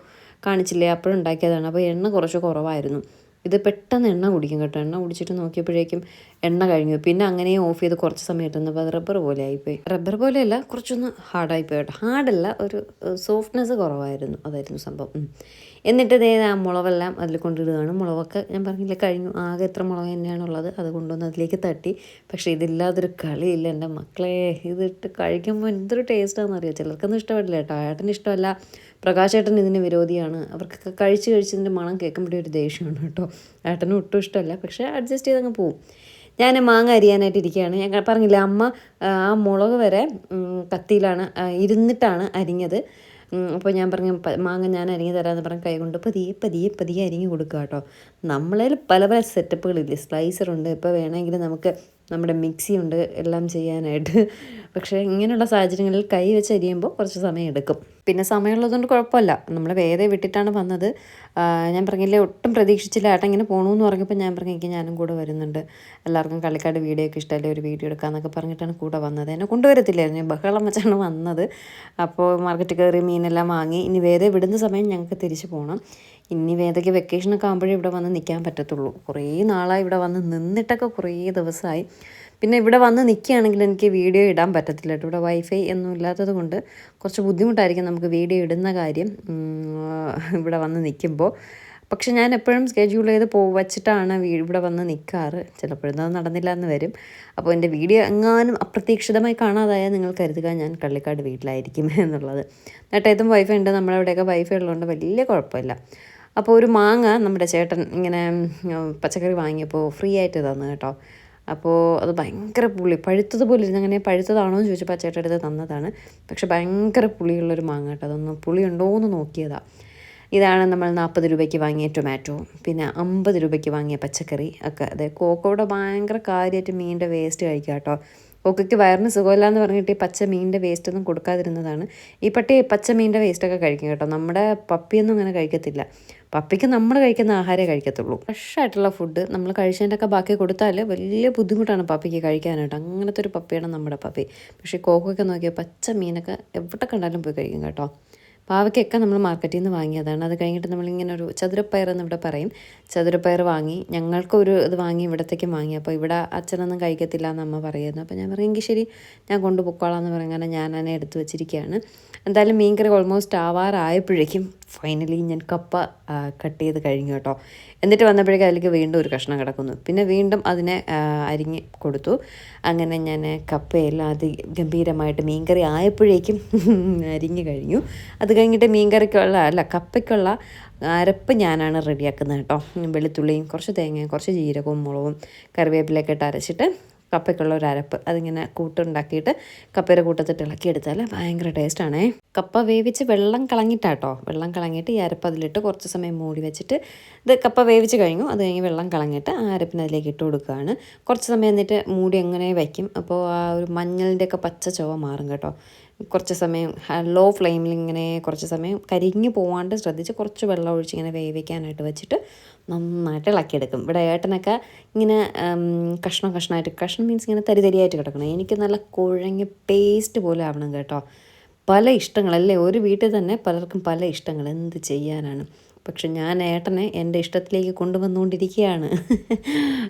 കാണിച്ചില്ലേ? അപ്പോഴുണ്ടാക്കിയതാണ് അപ്പോൾ എണ്ണ കുറച്ച് കുറവായിരുന്നു. ഇത് പെട്ടെന്ന് എണ്ണ കുടിക്കും കേട്ടോ. എണ്ണ കുടിച്ചിട്ട് നോക്കിയപ്പോഴേക്കും എണ്ണ കഴിഞ്ഞു. പിന്നെ അങ്ങനെ ഓഫ് ചെയ്ത് കുറച്ച് സമയം ഇട്ടുന്നപ്പോൾ അത് റബ്ബർ പോലെ ആയിപ്പോയി റബ്ബർ പോലെയല്ല കുറച്ചൊന്ന് ഹാർഡായിപ്പോയി കേട്ടോ. ഹാർഡല്ല ഒരു സോഫ്റ്റ്നെസ് കുറവായിരുന്നു അതായിരുന്നു സംഭവം. എന്നിട്ട് ഇതേ ആ മുളവെല്ലാം അതിൽ കൊണ്ടിടുകയാണ്. മുളകൊക്കെ ഞാൻ പറഞ്ഞില്ല കഴിഞ്ഞു. ആകെ എത്ര മുളക് തന്നെയാണുള്ളത്. അത് കൊണ്ടുവന്ന് അതിലേക്ക് തട്ടി. പക്ഷേ ഇതില്ലാതൊരു കളിയില്ല എന്റെ മക്കളെ. ഇതിട്ട് കഴിക്കുമ്പോൾ എന്തൊരു ടേസ്റ്റാണെന്ന് അറിയാം ചിലർക്കൊന്നും ഇഷ്ടപ്പെടില്ല കേട്ടോ. ഏട്ടന് ഇഷ്ടമല്ല. പ്രകാശേട്ടൻ ഇതിന് വിരോധിയാണ്. അവർക്ക് കഴിച്ച് കഴിച്ചതിന്റെ മണം കേൾക്കുമ്പോഴേ ഒരു ദേഷ്യമാണ് കേട്ടോ. ഏട്ടനും ഒട്ടും ഇഷ്ടമല്ല. പക്ഷേ അഡ്ജസ്റ്റ് ചെയ്തങ്ങ് പോവും. ഞാൻ മാങ്ങ അരിയാനായിട്ട് ഇരിക്കുകയാണ്. ഞാൻ പറഞ്ഞില്ല അമ്മ ആ, മുളക് വരെ കത്തിയിലാണ് ഇരുന്നിട്ടാണ് അരിഞ്ഞത്. അപ്പോൾ ഞാൻ പറഞ്ഞു മാങ്ങ ഞാൻ അരിഞ്ഞു തരാമെന്ന് പറഞ്ഞ് കൈകൊണ്ട് പതിയെ പതിയെ പതിയെ അരിഞ്ഞു കൊടുക്കുക കേട്ടോ. നമ്മളതിൽ പല പല സെറ്റപ്പുകളില്ലേ സ്ലൈസറുണ്ട് ഇപ്പോൾ വേണമെങ്കിൽ നമുക്ക് നമ്മുടെ മിക്സി ഉണ്ട്. എല്ലാം ചെയ്യാനായിട്ട്. പക്ഷേ ഇങ്ങനെയുള്ള സാഹചര്യങ്ങളിൽ കൈ വെച്ച് അരിയുമ്പോൾ കുറച്ച് സമയം എടുക്കും. പിന്നെ സമയമുള്ളതുകൊണ്ട് കുഴപ്പമില്ല. നമ്മൾ വേദന വിട്ടിട്ടാണ് വന്നത്. ഞാൻ പറഞ്ഞില്ലേ ഒട്ടും പ്രതീക്ഷിച്ചില്ല. ഏട്ടൻ ഇങ്ങനെ പോകണമെന്ന് പറഞ്ഞപ്പോൾ ഞാൻ പറഞ്ഞു എനിക്ക് ഞാനും കൂടെ വരുന്നുണ്ട്. എല്ലാവർക്കും കളിക്കാട് വീഡിയോ ഒക്കെ ഇഷ്ടമല്ലേ ഒരു വീഡിയോ എടുക്കാമെന്നൊക്കെ പറഞ്ഞിട്ടാണ് കൂടെ വന്നത്. എന്നെ കൊണ്ടുവരത്തില്ലായിരുന്നു. ബഹളം വെച്ചാണ് വന്നത്. അപ്പോൾ മാർക്കറ്റിൽ കയറി മീനെല്ലാം വാങ്ങി. ഇനി വേറെ വിടുന്ന സമയം ഞങ്ങൾക്ക് തിരിച്ചു പോകണം ഇനി വേദയ്ക്ക് വെക്കേഷനൊക്കെ ആകുമ്പോഴേ ഇവിടെ വന്ന് നിൽക്കാൻ പറ്റത്തുള്ളൂ. കുറേ നാളായി ഇവിടെ വന്ന് നിന്നിട്ടൊക്കെ കുറേ ദിവസമായി. പിന്നെ ഇവിടെ വന്ന് നിൽക്കുകയാണെങ്കിൽ എനിക്ക് വീഡിയോ ഇടാൻ പറ്റത്തില്ല കേട്ടോ. ഇവിടെ വൈഫൈ ഒന്നും ഇല്ലാത്തത് കൊണ്ട് കുറച്ച് ബുദ്ധിമുട്ടായിരിക്കും നമുക്ക് വീഡിയോ ഇടുന്ന കാര്യം. ഇവിടെ വന്ന് നിൽക്കുമ്പോൾ. പക്ഷെ ഞാൻ എപ്പോഴും സ്കെഡ്യൂൾ ചെയ്ത് പോ വച്ചിട്ടാണ് ഇവിടെ വന്ന് നിൽക്കാറ് ചിലപ്പോഴൊന്നും നടന്നില്ല എന്ന് വരും. അപ്പോൾ എന്റെ വീഡിയോ എങ്ങാനും അപ്രതീക്ഷിതമായി കാണാതായാൽ നിങ്ങൾ കരുതുക ഞാൻ കള്ളിക്കാട് വീട്ടിലായിരിക്കും എന്നുള്ളത്. നേട്ടേത്തും വൈഫൈ ഉണ്ട്. നമ്മളവിടെയൊക്കെ വൈഫൈ ഉള്ളതുകൊണ്ട് വലിയ കുഴപ്പമില്ല. അപ്പോൾ ഒരു മാങ്ങ നമ്മുടെ ചേട്ടൻ ഇങ്ങനെ പച്ചക്കറി വാങ്ങിയപ്പോൾ ഫ്രീ ആയിട്ട് തന്നു കേട്ടോ. അപ്പോൾ അത് ഭയങ്കര പുളി. പഴുത്തതുപോലെ ഇരുന്ന് അങ്ങനെ പഴുത്തതാണോ എന്ന് ചോദിച്ചപ്പോൾ ആ ചേട്ടൻ എടുത്ത് തന്നതാണ്. പക്ഷെ ഭയങ്കര പുളിയുള്ളൊരു മാങ്ങ കേട്ടോ. അതൊന്ന് പുളി ഉണ്ടോ എന്ന് നോക്കിയതാണ് ഇതാണ് നമ്മൾ നാൽപ്പത് രൂപയ്ക്ക് വാങ്ങിയ ടൊമാറ്റോ പിന്നെ അമ്പത് രൂപയ്ക്ക് വാങ്ങിയ പച്ചക്കറി ഒക്കെ. അതെ കോക്കോയുടെ ഭയങ്കര കാര്യമായിട്ട് മീനിന്റെ വേസ്റ്റ് കഴിക്കാം കേട്ടോ. കോക്കയ്ക്ക് വയറിന് സുഖമില്ല എന്ന് പറഞ്ഞിട്ട് ഈ പച്ച മീനിന്റെ വേസ്റ്റ് ഒന്നും കൊടുക്കാതിരുന്നതാണ്. ഈ പട്ടി പച്ച മീനിന്റെ വേസ്റ്റൊക്കെ കഴിക്കും കേട്ടോ. നമ്മുടെ പപ്പിയൊന്നും അങ്ങനെ കഴിക്കത്തില്ല. പപ്പിക്ക് നമ്മൾ കഴിക്കുന്ന ആഹാരമേ കഴിക്കത്തുള്ളൂ. ഫ്രഷ് ആയിട്ടുള്ള ഫുഡ് നമ്മൾ കഴിച്ചതിന്റെ ഒക്കെ ബാക്കി കൊടുത്താൽ വലിയ ബുദ്ധിമുട്ടാണ് പപ്പിക്ക് കഴിക്കാനായിട്ട്. അങ്ങനത്തെ ഒരു പപ്പിയാണ് നമ്മുടെ പപ്പി. പക്ഷേ കോക്കൊക്കെ നോക്കിയാൽ പച്ച മീനൊക്കെ എവിടെ കണ്ടാലും പോയി കഴിക്കും കേട്ടോ. പാവയ്ക്കൊക്കെ നമ്മൾ മാർക്കറ്റിൽ നിന്ന് വാങ്ങിയതാണ്. അത് കഴിഞ്ഞിട്ട് നമ്മളിങ്ങനെ ഒരു ചതുരപ്പയർ എന്ന് ഇവിടെ പറയും. ചതുരപ്പയർ വാങ്ങി. ഞങ്ങൾക്കൊരു ഇത് വാങ്ങി ഇവിടത്തേക്ക് വാങ്ങി. അപ്പോൾ ഇവിടെ അച്ഛനൊന്നും കഴിക്കത്തില്ല എന്ന് അമ്മ പറയുന്നു. അപ്പോൾ ഞാൻ പറയും എങ്കിൽ ശരി ഞാൻ കൊണ്ടുപോയിക്കോളാം എന്ന് പറയുന്നത് ഞാൻ അതിനെ എടുത്തു വെച്ചിരിക്കുകയാണ്. എന്തായാലും മീൻകറി ഓൾമോസ്റ്റ് ആവാറായപ്പോഴേക്കും ഫൈനലി ഞാൻ കപ്പ കട്ട് ചെയ്ത് കഴിഞ്ഞു കേട്ടോ. എന്നിട്ട് വന്നപ്പോഴേക്കും അതിലേക്ക് വീണ്ടും ഒരു കഷ്ണം കിടക്കുന്നു. പിന്നെ വീണ്ടും അതിനെ അരിഞ്ഞ് കൊടുത്തു. അങ്ങനെ ഞാൻ കപ്പയെല്ലാം അതി ഗംഭീരമായിട്ട് മീൻകറി ആയപ്പോഴേക്കും അരിഞ്ഞ് കഴിഞ്ഞു. അത് കഴിഞ്ഞിട്ട് മീൻകറിക്കുള്ള അല്ല കപ്പയ്ക്കുള്ള അരപ്പ് ഞാനാണ് റെഡിയാക്കുന്നത് കേട്ടോ. വെളുത്തുള്ളിയും കുറച്ച് തേങ്ങയും കുറച്ച് ജീരകവും മുളകും കറിവേപ്പിലൊക്കെ ഇട്ട് അരച്ചിട്ട് കപ്പയ്ക്കുള്ള ഒരു അരപ്പ് അതിങ്ങനെ കൂട്ടുണ്ടാക്കിയിട്ട് കപ്പയുടെ കൂട്ടത്തിട്ട് ഇളക്കിയെടുത്താൽ ഭയങ്കര ടേസ്റ്റാണേ കപ്പ വേവിച്ച് വെള്ളം കളഞ്ഞിട്ടാട്ടോ. വെള്ളം കളഞ്ഞിട്ട് ഈ അരപ്പ് അതിലിട്ട് കുറച്ച് സമയം മൂടി വെച്ചിട്ട് ഇത് കപ്പ വേവിച്ച് കഴിഞ്ഞു. അത് കഴിഞ്ഞ് വെള്ളം കളഞ്ഞിട്ട് ആ അരപ്പിന് അതിലേക്ക് ഇട്ട് കൊടുക്കുകയാണ്. കുറച്ച് സമയം എന്നിട്ട് മൂടി അങ്ങനെ വയ്ക്കും? അപ്പോൾ ആ ഒരു മഞ്ഞളിന്റെയൊക്കെ പച്ച ചുവ മാറും കേട്ടോ. കുറച്ച് സമയം ലോ ഫ്ലെയിമിൽ ഇങ്ങനെ കുറച്ച് സമയം കരിഞ്ഞു പോവാണ്ട് ശ്രദ്ധിച്ച് കുറച്ച് വെള്ളം ഒഴിച്ച് ഇങ്ങനെ വേവിക്കാനായിട്ട് വെച്ചിട്ട് നന്നായിട്ട് ഇളക്കിയെടുക്കും. ഇവിടെ ഏട്ടനൊക്കെ ഇങ്ങനെ കഷ്ണം കഷ്ണമായിട്ട് കഷ്ണം മീൻസ് ഇങ്ങനെ തരിതരിയായിട്ട് കിടക്കണം. എനിക്ക് നല്ല കുഴങ്ങി പേസ്റ്റ് പോലെ ആവണം കേട്ടോ. പല ഇഷ്ടങ്ങളല്ലേ ഒരു വീട്ടിൽ തന്നെ പലർക്കും പല ഇഷ്ടങ്ങൾ. എന്ത് ചെയ്യാനാണ്? പക്ഷെ ഞാൻ ഏട്ടനെ എന്റെ ഇഷ്ടത്തിലേക്ക് കൊണ്ടുവന്നുകൊണ്ടിരിക്കുകയാണ്.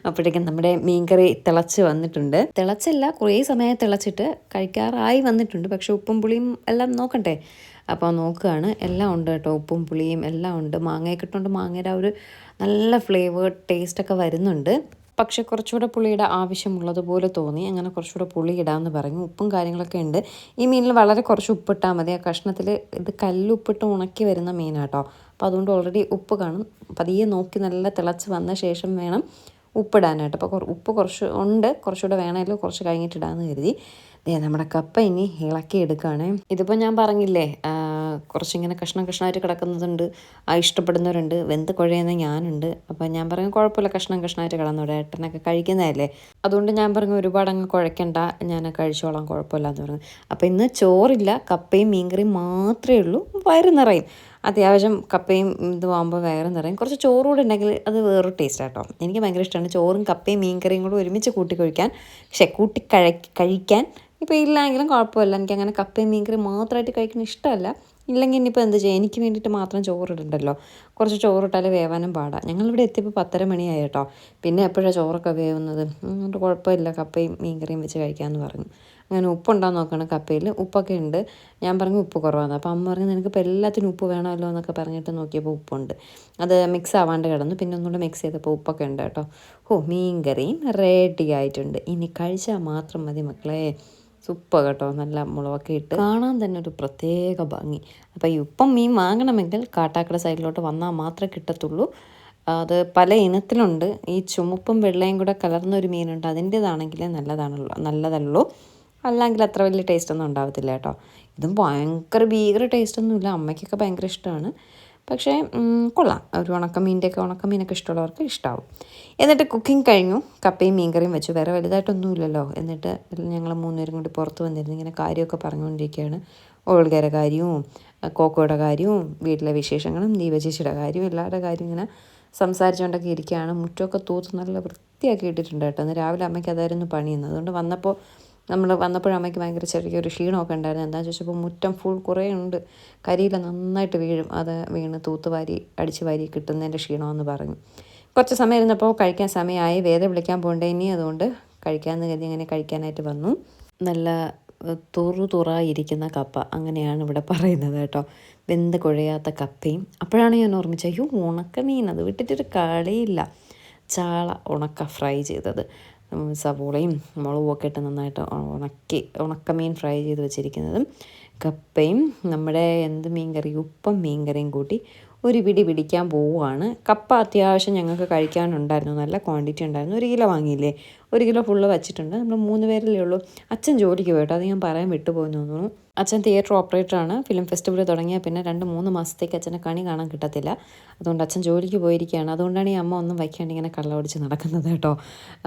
അപ്പോഴേക്കും നമ്മുടെ മീൻകറി തിളച്ച് വന്നിട്ടുണ്ട്. തിളച്ചല്ല കുറേ സമയം തിളച്ചിട്ട് കഴിക്കാറായി വന്നിട്ടുണ്ട്. പക്ഷെ ഉപ്പും പുളിയും എല്ലാം നോക്കണ്ടേ? അപ്പോൾ നോക്കുകയാണ്. എല്ലാം ഉണ്ട് കേട്ടോ. ഉപ്പും പുളിയും എല്ലാം ഉണ്ട്. മാങ്ങയൊക്കെ ഇട്ടുകൊണ്ട് മാങ്ങയുടെ ഒരു നല്ല ഫ്ലേവർ ടേസ്റ്റൊക്കെ വരുന്നുണ്ട്. പക്ഷെ കുറച്ചുകൂടെ പുളിയുടെ ആവശ്യമുള്ളതുപോലെ തോന്നി. അങ്ങനെ കുറച്ചുകൂടെ പുളി ഇടാമെന്ന് പറഞ്ഞു. ഉപ്പും കാര്യങ്ങളൊക്കെ ഉണ്ട്. ഈ മീനിൽ വളരെ കുറച്ച് ഉപ്പിട്ടാൽ മതി. ആ കഷ്ണത്തിൽ ഇത് കല്ലുപ്പിട്ട് ഉണക്കി വരുന്ന മീനാട്ടോ. അപ്പോൾ അതുകൊണ്ട് ഓൾറെഡി ഉപ്പ് കാണും. പതിയെ നോക്കി നല്ല തിളച്ച് വന്ന ശേഷം വേണം ഉപ്പിടാനായിട്ട്. അപ്പോൾ ഉപ്പ് കുറച്ച് ഉണ്ട്. കുറച്ചുകൂടെ വേണമല്ലോ കുറച്ച് കഴിഞ്ഞിട്ട് ഇടാമെന്ന് കരുതി. ദേ നമ്മുടെ കപ്പ ഇനി ഇളക്കി എടുക്കുകയാണേ. ഇതിപ്പോൾ ഞാൻ പറഞ്ഞില്ലേ കുറച്ചിങ്ങനെ കഷ്ണം കഷ്ണമായിട്ട് കിടക്കുന്നതുണ്ട്. ആ ഇഷ്ടപ്പെടുന്നവരുണ്ട്. വെന്ത് കുഴയുന്ന ഞാനുണ്ട്. അപ്പോൾ ഞാൻ പറയും കുഴപ്പമില്ല കഷ്ണം കഷ്ണമായിട്ട് കിടന്നോടെ ഏട്ടനൊക്കെ കഴിക്കുന്നതല്ലേ. അതുകൊണ്ട് ഞാൻ പറഞ്ഞു ഒരുപാട് അങ്ങ് കുഴക്കണ്ട ഞാൻ കഴിച്ചോളാം കുഴപ്പമില്ല എന്ന് പറഞ്ഞു. അപ്പോൾ ഇന്ന് ചോറില്ല കപ്പയും മീൻകറിയും മാത്രമേ ഉള്ളൂ. വയറ് നിറയും. അത്യാവശ്യം കപ്പയും ഇതുമാകുമ്പോൾ വേറെ നിറയും കുറച്ച് ചോറ് കൂടെ ഉണ്ടെങ്കിൽ അത് വേറൊരു ടേസ്റ്റ് ആട്ടോ എനിക്ക് ഭയങ്കര ഇഷ്ടമാണ് ചോറും കപ്പയും മീൻകറിയും കൂടെ ഒരുമിച്ച് കൂട്ടി കഴിക്കാൻ. പക്ഷേ കൂട്ടി കഴി കഴിക്കാൻ ഇപ്പോൾ ഇല്ലെങ്കിലും കുഴപ്പമില്ല. എനിക്ക് അങ്ങനെ കപ്പയും മീൻകറിയും മാത്രമായിട്ട് കഴിക്കുന്ന ഇഷ്ടമല്ല. ഇല്ലെങ്കിൽ ഇനിയിപ്പോൾ എന്ത് ചെയ്യാം? എനിക്ക് വേണ്ടിയിട്ട് മാത്രം ചോറിടണ്ടല്ലോ. കുറച്ച് ചോറിട്ടാൽ വേവാനും പാടാം. ഞങ്ങളിവിടെ എത്തിയപ്പോൾ പത്തര മണിയായി കേട്ടോ പിന്നെ എപ്പോഴാണ് ചോറൊക്കെ വേവുന്നത്? അതുകൊണ്ട് കുഴപ്പമില്ല. കപ്പയും മീൻകറിയും വെച്ച് കഴിക്കാമെന്ന് പറഞ്ഞു. അങ്ങനെ ഉപ്പുണ്ടാന്ന് നോക്കണം കപ്പയിൽ ഉപ്പൊക്കെ ഉണ്ട്. ഞാൻ പറഞ്ഞു ഉപ്പ് കുറവാണ് അപ്പോൾ അമ്മ പറഞ്ഞു നിനക്കിപ്പോൾ എല്ലാത്തിനും ഉപ്പ് വേണമല്ലോ എന്നൊക്കെ പറഞ്ഞിട്ട് നോക്കിയപ്പോൾ ഉപ്പുണ്ട്. അത് മിക്സ് ആവാണ്ട് കിടന്നു. പിന്നെ ഒന്നുകൂടെ മിക്സ് ചെയ്തപ്പോൾ ഉപ്പൊക്കെ ഉണ്ട് കേട്ടോ. ഓ മീൻകറിയും റെഡി ആയിട്ടുണ്ട്. ഇനി കഴിച്ചാൽ മാത്രം മതി മക്കളെ. സൂപ്പർ കേട്ടോ. നല്ല മുളകൊക്കെ ഇട്ട്. കാണാൻ തന്നെ ഒരു പ്രത്യേക ഭംഗി. അപ്പോൾ ഈ ഉപ്പം മീൻ വാങ്ങണമെങ്കിൽ കാട്ടാക്കട സൈഡിലോട്ട് വന്നാൽ മാത്രമേ കിട്ടത്തുള്ളൂ. അത് പല ഇനത്തിലുണ്ട്. ഈ ചുമപ്പും വെള്ളയും കൂടെ കലർന്ന ഒരു മീനുണ്ട്. അതിന്റേതാണെങ്കിൽ നല്ലതാണല്ലോ നല്ലതല്ലോ. അല്ലെങ്കിൽ അത്ര വലിയ ടേസ്റ്റ് ഒന്നും ഉണ്ടാവത്തില്ല കേട്ടോ. ഇതും ഭയങ്കര ഭീകര ടേസ്റ്റ് ഒന്നുമില്ല. അമ്മയ്ക്കൊക്കെ ഭയങ്കര ഇഷ്ടമാണ്. പക്ഷേ കൊള്ളാം. ഒരു ഉണക്കമീന്റെയൊക്കെ ഉണക്കമീനൊക്കെ ഇഷ്ടമുള്ളവർക്ക് ഇഷ്ടമാവും എന്നിട്ട് കുക്കിംഗ് കഴിഞ്ഞു. കപ്പയും മീൻകറിയും വെച്ചു. വേറെ വലുതായിട്ടൊന്നുമില്ലല്ലോ. എന്നിട്ട് ഞങ്ങൾ മൂന്നുപേരും കൂടി പുറത്ത് വന്നിരുന്നു ഇങ്ങനെ കാര്യമൊക്കെ പറഞ്ഞുകൊണ്ടിരിക്കുകയാണ്. ഓൾഗയുടെ കാര്യവും കോക്കോയുടെ കാര്യവും വീട്ടിലെ വിശേഷങ്ങളും ദീപചേച്ചിയുടെ കാര്യവും എല്ലാവരുടെ കാര്യം ഇങ്ങനെ സംസാരിച്ചുകൊണ്ടൊക്കെ ഇരിക്കുകയാണ്. മുറ്റമൊക്കെ തൂത്ത് നല്ല വൃത്തിയാക്കി ഇട്ടിട്ടുണ്ട് കേട്ടോ. അന്ന് രാവിലെ അമ്മയ്ക്ക് അതായിരുന്നു പണിയുന്നത് അതുകൊണ്ട് വന്നപ്പോൾ നമ്മൾ വന്നപ്പോഴും അമ്മയ്ക്ക് ഭയങ്കര ചെറിയൊരു ക്ഷീണമൊക്കെ ഉണ്ടായിരുന്നു. എന്താണെന്ന് ചോദിച്ചപ്പോൾ മുറ്റം ഫുൾ കുറേ ഉണ്ട്. കരിയില നന്നായിട്ട് വീഴും. അത് വീണ് തൂത്തുവാരി അടിച്ച് വാരി കിട്ടുന്നതിന്റെ ക്ഷീണമെന്ന് പറഞ്ഞു. കുറച്ച് സമയം ഇരുന്നപ്പോൾ കഴിക്കാൻ സമയമായി. വേദ വിളിക്കാൻ പോകണ്ടേ ഇനി? അതുകൊണ്ട് കഴിക്കാമെന്ന് കരുതി ഇങ്ങനെ കഴിക്കാനായിട്ട് വന്നു. നല്ല തുറു തുറായിരിക്കുന്ന കപ്പ. അങ്ങനെയാണ് ഇവിടെ പറയുന്നത് കേട്ടോ. വെന്ത് കുഴയാത്ത കപ്പയും. അപ്പോഴാണ് ഞാൻ ഓർമ്മിച്ചത് അയ്യോ ഉണക്കമീൻ. അത് വിട്ടിട്ടൊരു കളിയില്ല. ചാള ഉണക്ക ഫ്രൈ ചെയ്തത്. സവോളയും മുളകും ഒക്കെ ഇട്ട് നന്നായിട്ട് ഉണക്കി ഉണക്കമീൻ ഫ്രൈ ചെയ്ത് വെച്ചിരിക്കുന്നതും കപ്പയും നമ്മുടെ എന്ത് മീൻകറി ഉപ്പം മീൻകറിയും കൂട്ടി ഒരു പിടി പിടിക്കാൻ പോവുകയാണ്. കപ്പ അത്യാവശ്യം ഞങ്ങൾക്ക് കഴിക്കാനുണ്ടായിരുന്നു. നല്ല ക്വാണ്ടിറ്റി ഉണ്ടായിരുന്നു. ഒരു കിലോ വാങ്ങിയില്ലേ? ഒരു കിലോ ഫുള്ള് വച്ചിട്ടുണ്ട്. നമ്മൾ മൂന്ന് പേരല്ലേ ഉള്ളൂ. അച്ഛൻ ജോലിക്ക് പോയിട്ടോ അത് ഞാൻ പറയാൻ വിട്ടുപോയെന്ന് തോന്നുന്നു. അച്ഛൻ തിയേറ്റർ ഓപ്പറേറ്ററാണ് ഫിലിം ഫെസ്റ്റിവൽ തുടങ്ങിയ പിന്നെ രണ്ട് മൂന്ന് മാസത്തേക്ക് അച്ഛനെ കണി കാണാൻ കിട്ടത്തില്ല. അതുകൊണ്ട് അച്ഛൻ ജോലിക്ക് പോയിരിക്കുകയാണ്. അതുകൊണ്ടാണ് ഈ അമ്മ ഒന്നും വയ്ക്കാണ്ട് ഇങ്ങനെ കള്ളമടിച്ച് നടക്കുന്നത് കേട്ടോ.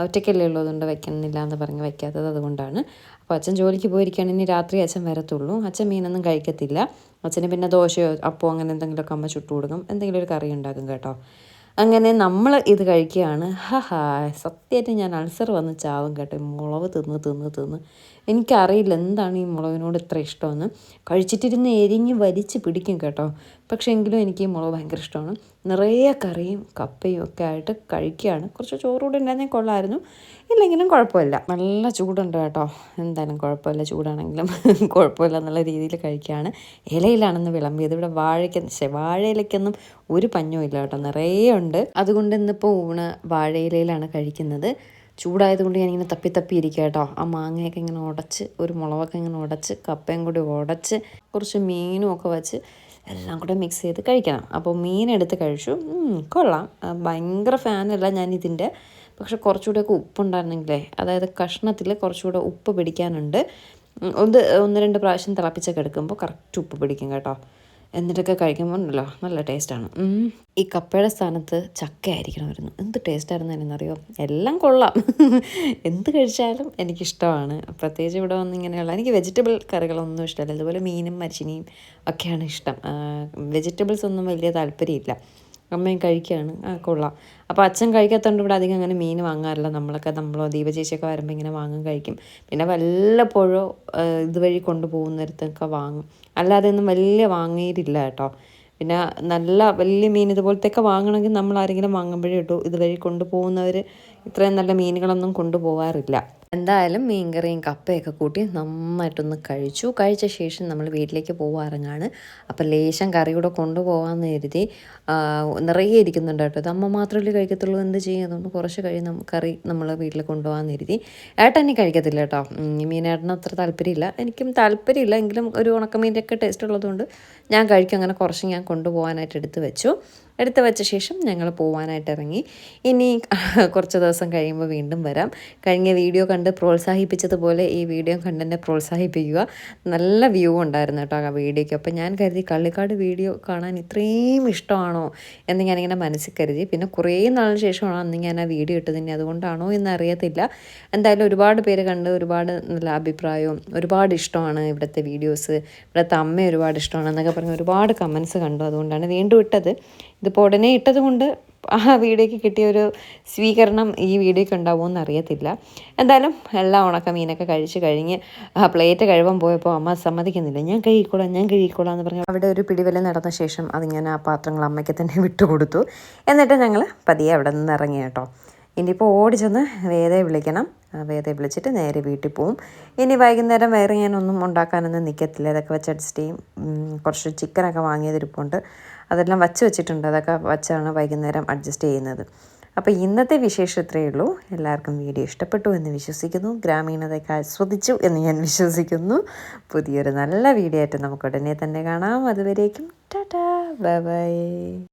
ഒറ്റയ്ക്കല്ലേ ഉള്ളൂ അതുകൊണ്ട് വയ്ക്കുന്നില്ല എന്ന് പറഞ്ഞ് വയ്ക്കാത്തത് അതുകൊണ്ടാണ്. അപ്പോൾ അച്ഛൻ ജോലിക്ക് പോയിരിക്കുകയാണ്. ഇനി രാത്രി അച്ഛൻ വരത്തുള്ളൂ. അച്ഛൻ മീനൊന്നും കഴിക്കത്തില്ല. അച്ഛന് പിന്നെ ദോശയോ അപ്പോ അങ്ങനെ എന്തെങ്കിലുമൊക്കെ അമ്മ ചുട്ടു കൊടുക്കും. എന്തെങ്കിലും ഒരു കറി ഉണ്ടാക്കും കേട്ടോ. അങ്ങനെ നമ്മൾ ഇത് കഴിക്കുകയാണ്. ഹാ സത്യമായിട്ട് ഞാൻ അൾസർ വന്ന് ചാവും കേട്ടോ. മുളവ് തിന്ന് തിന്ന് തിന്ന്. എനിക്കറിയില്ല എന്താണ് ഈ മുളകിനോട് ഇത്ര ഇഷ്ടമെന്ന്. കഴിച്ചിട്ടിരുന്ന് എരിഞ്ഞ് വലിച്ച് പിടിക്കും കേട്ടോ. പക്ഷേ എങ്കിലും എനിക്ക് ഈ മുളക് ഭയങ്കര ഇഷ്ടമാണ്. നിറയെ കറിയും കപ്പയും ഒക്കെ ആയിട്ട് കഴിക്കുകയാണ്. കുറച്ച് ചോറൂടെ ഉണ്ടായിരുന്നേ കൊള്ളായിരുന്നു ഇല്ലെങ്കിലും കുഴപ്പമില്ല. നല്ല ചൂടുണ്ട് കേട്ടോ. എന്തായാലും കുഴപ്പമില്ല. ചൂടാണെങ്കിലും കുഴപ്പമില്ല എന്നുള്ള രീതിയിൽ കഴിക്കുകയാണ്. ഇലയിലാണെന്ന് വിളമ്പിയത്. ഇവിടെ വാഴയ്ക്ക് പക്ഷേ ഒരു പഞ്ഞവും ഇല്ല കേട്ടോ. നിറയെ ഉണ്ട്. അതുകൊണ്ട് ഇന്നിപ്പോൾ ഊണ് വാഴയിലയിലാണ് കഴിക്കുന്നത്. ചൂടായതുകൊണ്ട് ഞാനിങ്ങനെ തപ്പി തപ്പി ഇരിക്കുക കേട്ടോ. ആ മാങ്ങയൊക്കെ ഇങ്ങനെ ഉടച്ച് ഒരു മുളകൊക്കെ ഇങ്ങനെ ഉടച്ച് കപ്പയും കൂടി ഉടച്ച് കുറച്ച് മീനും ഒക്കെ വെച്ച് എല്ലാം കൂടെ മിക്സ് ചെയ്ത് കഴിക്കണം. അപ്പോൾ മീൻ എടുത്ത് കഴിച്ചു. കൊള്ളാം. ഭയങ്കര ഫാനല്ല ഞാൻ ഇതിന്റെ പക്ഷെ കുറച്ചുകൂടെയൊക്കെ ഉപ്പുണ്ടായിരുന്നെങ്കിലേ അതായത് കഷ്ണത്തിൽ കുറച്ചുകൂടെ ഉപ്പ് പിടിക്കാനുണ്ട്. ഒന്ന് ഒന്ന് രണ്ട് പ്രാവശ്യം തിളപ്പിച്ചൊക്കെ എടുക്കുമ്പോൾ കറക്റ്റ് ഉപ്പ് പിടിക്കും കേട്ടോ. എന്നിട്ടൊക്കെ കഴിക്കുമ്പോൾ ഉണ്ടല്ലോ നല്ല ടേസ്റ്റാണ് ഈ കപ്പയുടെ സ്ഥാനത്ത് ചക്ക ആയിരിക്കണമായിരുന്നു. എന്ത് ടേസ്റ്റായിരുന്നു എന്നറിയോ? എല്ലാം കൊള്ളാം. എന്ത് കഴിച്ചാലും എനിക്കിഷ്ടമാണ്. പ്രത്യേകിച്ച് ഇവിടെ വന്ന് ഇങ്ങനെയുള്ള എനിക്ക് വെജിറ്റബിൾ കറികളൊന്നും ഇഷ്ടമല്ല. അതുപോലെ മീനും മരിച്ചിനിയും ഒക്കെയാണ് ഇഷ്ടം. വെജിറ്റബിൾസ് ഒന്നും വലിയ താല്പര്യമില്ല. അമ്മയും കഴിക്കുകയാണ്. ആ കൊള്ളാം. അപ്പോൾ അച്ഛൻ കഴിക്കാത്തതുകൊണ്ട് ഇവിടെ അധികം അങ്ങനെ മീൻ വാങ്ങാറില്ല. നമ്മളൊക്കെ നമ്മളോ ദീപചേച്ചിയൊക്കെ വരുമ്പോൾ ഇങ്ങനെ വാങ്ങും കഴിക്കും. പിന്നെ വല്ലപ്പോഴോ ഇതുവഴി കൊണ്ടുപോകുന്നിടത്തൊക്കെ വാങ്ങും. അല്ലാതെ ഒന്നും വലിയ വാങ്ങിയിട്ടില്ല കേട്ടോ. പിന്നെ നല്ല വലിയ മീൻ ഇതുപോലത്തെയൊക്കെ വാങ്ങണമെങ്കിൽ നമ്മൾ ആരെങ്കിലും വാങ്ങുമ്പോഴേ ഇട്ടു. ഇതുവഴി കൊണ്ടുപോകുന്നവർ ഇത്രയും നല്ല മീനുകളൊന്നും കൊണ്ടുപോകാറില്ല. എന്തായാലും മീൻകറിയും കപ്പയൊക്കെ കൂട്ടി നന്നായിട്ടൊന്ന് കഴിച്ചു. കഴിച്ച ശേഷം നമ്മൾ വീട്ടിലേക്ക് പോകാറങ്ങാണ് അപ്പോൾ ലേശം കറി കൂടെ കൊണ്ടുപോകാമെന്ന് കരുതി നിറയെ ഇരിക്കുന്നുണ്ട് കേട്ടോ. അമ്മ മാത്രമല്ലേ കഴിക്കത്തുള്ളൂ? എന്ത് ചെയ്യും? അതുകൊണ്ട് കുറച്ച് കഴി നമ്മൾ കറി നമ്മൾ വീട്ടിൽ കൊണ്ടുപോകാമെന്ന് കരുതി. ഏട്ടൻ ഇനി കഴിക്കത്തില്ല കേട്ടോ. മീനേട്ടന് അത്ര താല്പര്യമില്ല. എനിക്കും താല്പര്യമില്ല. എങ്കിലും ഒരു ഉണക്കമീന്റെ ഒക്കെ ടേസ്റ്റ് ഉള്ളതുകൊണ്ട് ഞാൻ കഴിക്കും. അങ്ങനെ കുറച്ച് ഞാൻ കൊണ്ടുപോകാനായിട്ട് എടുത്ത് വെച്ചു. എടുത്തു വെച്ച ശേഷം ഞങ്ങൾ പോകാനായിട്ട് ഇറങ്ങി. ഇനി കുറച്ച് ദിവസം കഴിയുമ്പോൾ വീണ്ടും വരാം. കഴിഞ്ഞ വീഡിയോ കണ്ട് പ്രോത്സാഹിപ്പിച്ചതുപോലെ ഈ വീഡിയോ കണ്ട് എന്നെ പ്രോത്സാഹിപ്പിക്കുക. നല്ല വ്യൂ ഉണ്ടായിരുന്നു കേട്ടോ ആ വീഡിയോയ്ക്ക്. അപ്പോൾ ഞാൻ കരുതി കള്ളിക്കാട് വീഡിയോ കാണാൻ ഇത്രയും ഇഷ്ടമാണോ എന്ന് ഞാനിങ്ങനെ മനസ്സിൽ കരുതി. പിന്നെ കുറേ നാളിന് ശേഷമാണ് അന്ന് ഞാൻ ആ വീഡിയോ ഇട്ടതിന്. അതുകൊണ്ടാണോ എന്ന് അറിയത്തില്ല എന്തായാലും ഒരുപാട് പേര് കണ്ട് ഒരുപാട് നല്ല അഭിപ്രായവും ഒരുപാട് ഇഷ്ടമാണ് ഇവിടുത്തെ വീഡിയോസ്. ഇവിടുത്തെ അമ്മ ഒരുപാട് ഇഷ്ടമാണ് എന്നൊക്കെ പറഞ്ഞ് ഒരുപാട് കമൻസ് കണ്ടു. അതുകൊണ്ടാണ് വീണ്ടും ഇട്ടത്. ഇതിപ്പോൾ ഉടനെ ഇട്ടത് കൊണ്ട് ആ വീഡിയോയ്ക്ക് കിട്ടിയ ഒരു സ്വീകരണം ഈ വീഡിയോയ്ക്ക് ഉണ്ടാവുമെന്ന് അറിയത്തില്ല. എന്തായാലും എല്ലാ ഉണക്ക മീനൊക്കെ കഴിച്ച് കഴിഞ്ഞ് പ്ലേറ്റ് കഴുകാൻ പോയപ്പോൾ അമ്മ സമ്മതിക്കുന്നില്ല. ഞാൻ കഴിക്കോളാം ഞാൻ കഴിക്കോളാം എന്ന് പറഞ്ഞു അവിടെ ഒരു പിടിവലി നടന്ന ശേഷം അത് ഞാൻ ആ പാത്രങ്ങൾ അമ്മയ്ക്ക് തന്നെ വിട്ടുകൊടുത്തു. എന്നിട്ട് ഞങ്ങൾ പതിയെ അവിടെ നിന്ന് ഇറങ്ങി കേട്ടോ. ഇനിയിപ്പോൾ ഓടി ചെന്ന് വേദയെ വിളിക്കണം. വേദയെ വിളിച്ചിട്ട് നേരെ വീട്ടിൽ പോവും. ഇനി വൈകുന്നേരം വേറെ ഞാനൊന്നും ഉണ്ടാക്കാനൊന്നും നിൽക്കത്തില്ല ഇതൊക്കെ വെച്ച് കുറച്ച് ചിക്കനൊക്കെ വാങ്ങിയതിരിപ്പുണ്ട്. അതെല്ലാം വച്ച് വെച്ചിട്ടുണ്ട്. അതൊക്കെ വച്ചാണ് വൈകുന്നേരം അഡ്ജസ്റ്റ് ചെയ്യുന്നത്. അപ്പോൾ ഇന്നത്തെ വിശേഷം ഇത്രയേ ഉള്ളൂ. എല്ലാവർക്കും വീഡിയോ ഇഷ്ടപ്പെട്ടു എന്ന് വിശ്വസിക്കുന്നു. ഗ്രാമീണതയ്ക്ക് ആസ്വദിച്ചു എന്ന് ഞാൻ വിശ്വസിക്കുന്നു. പുതിയൊരു നല്ല വീഡിയോ ആയിട്ട് നമുക്ക് ഉടനെ തന്നെ കാണാം. അതുവരേക്കും ടാറ്റാ ബൈ ബൈ.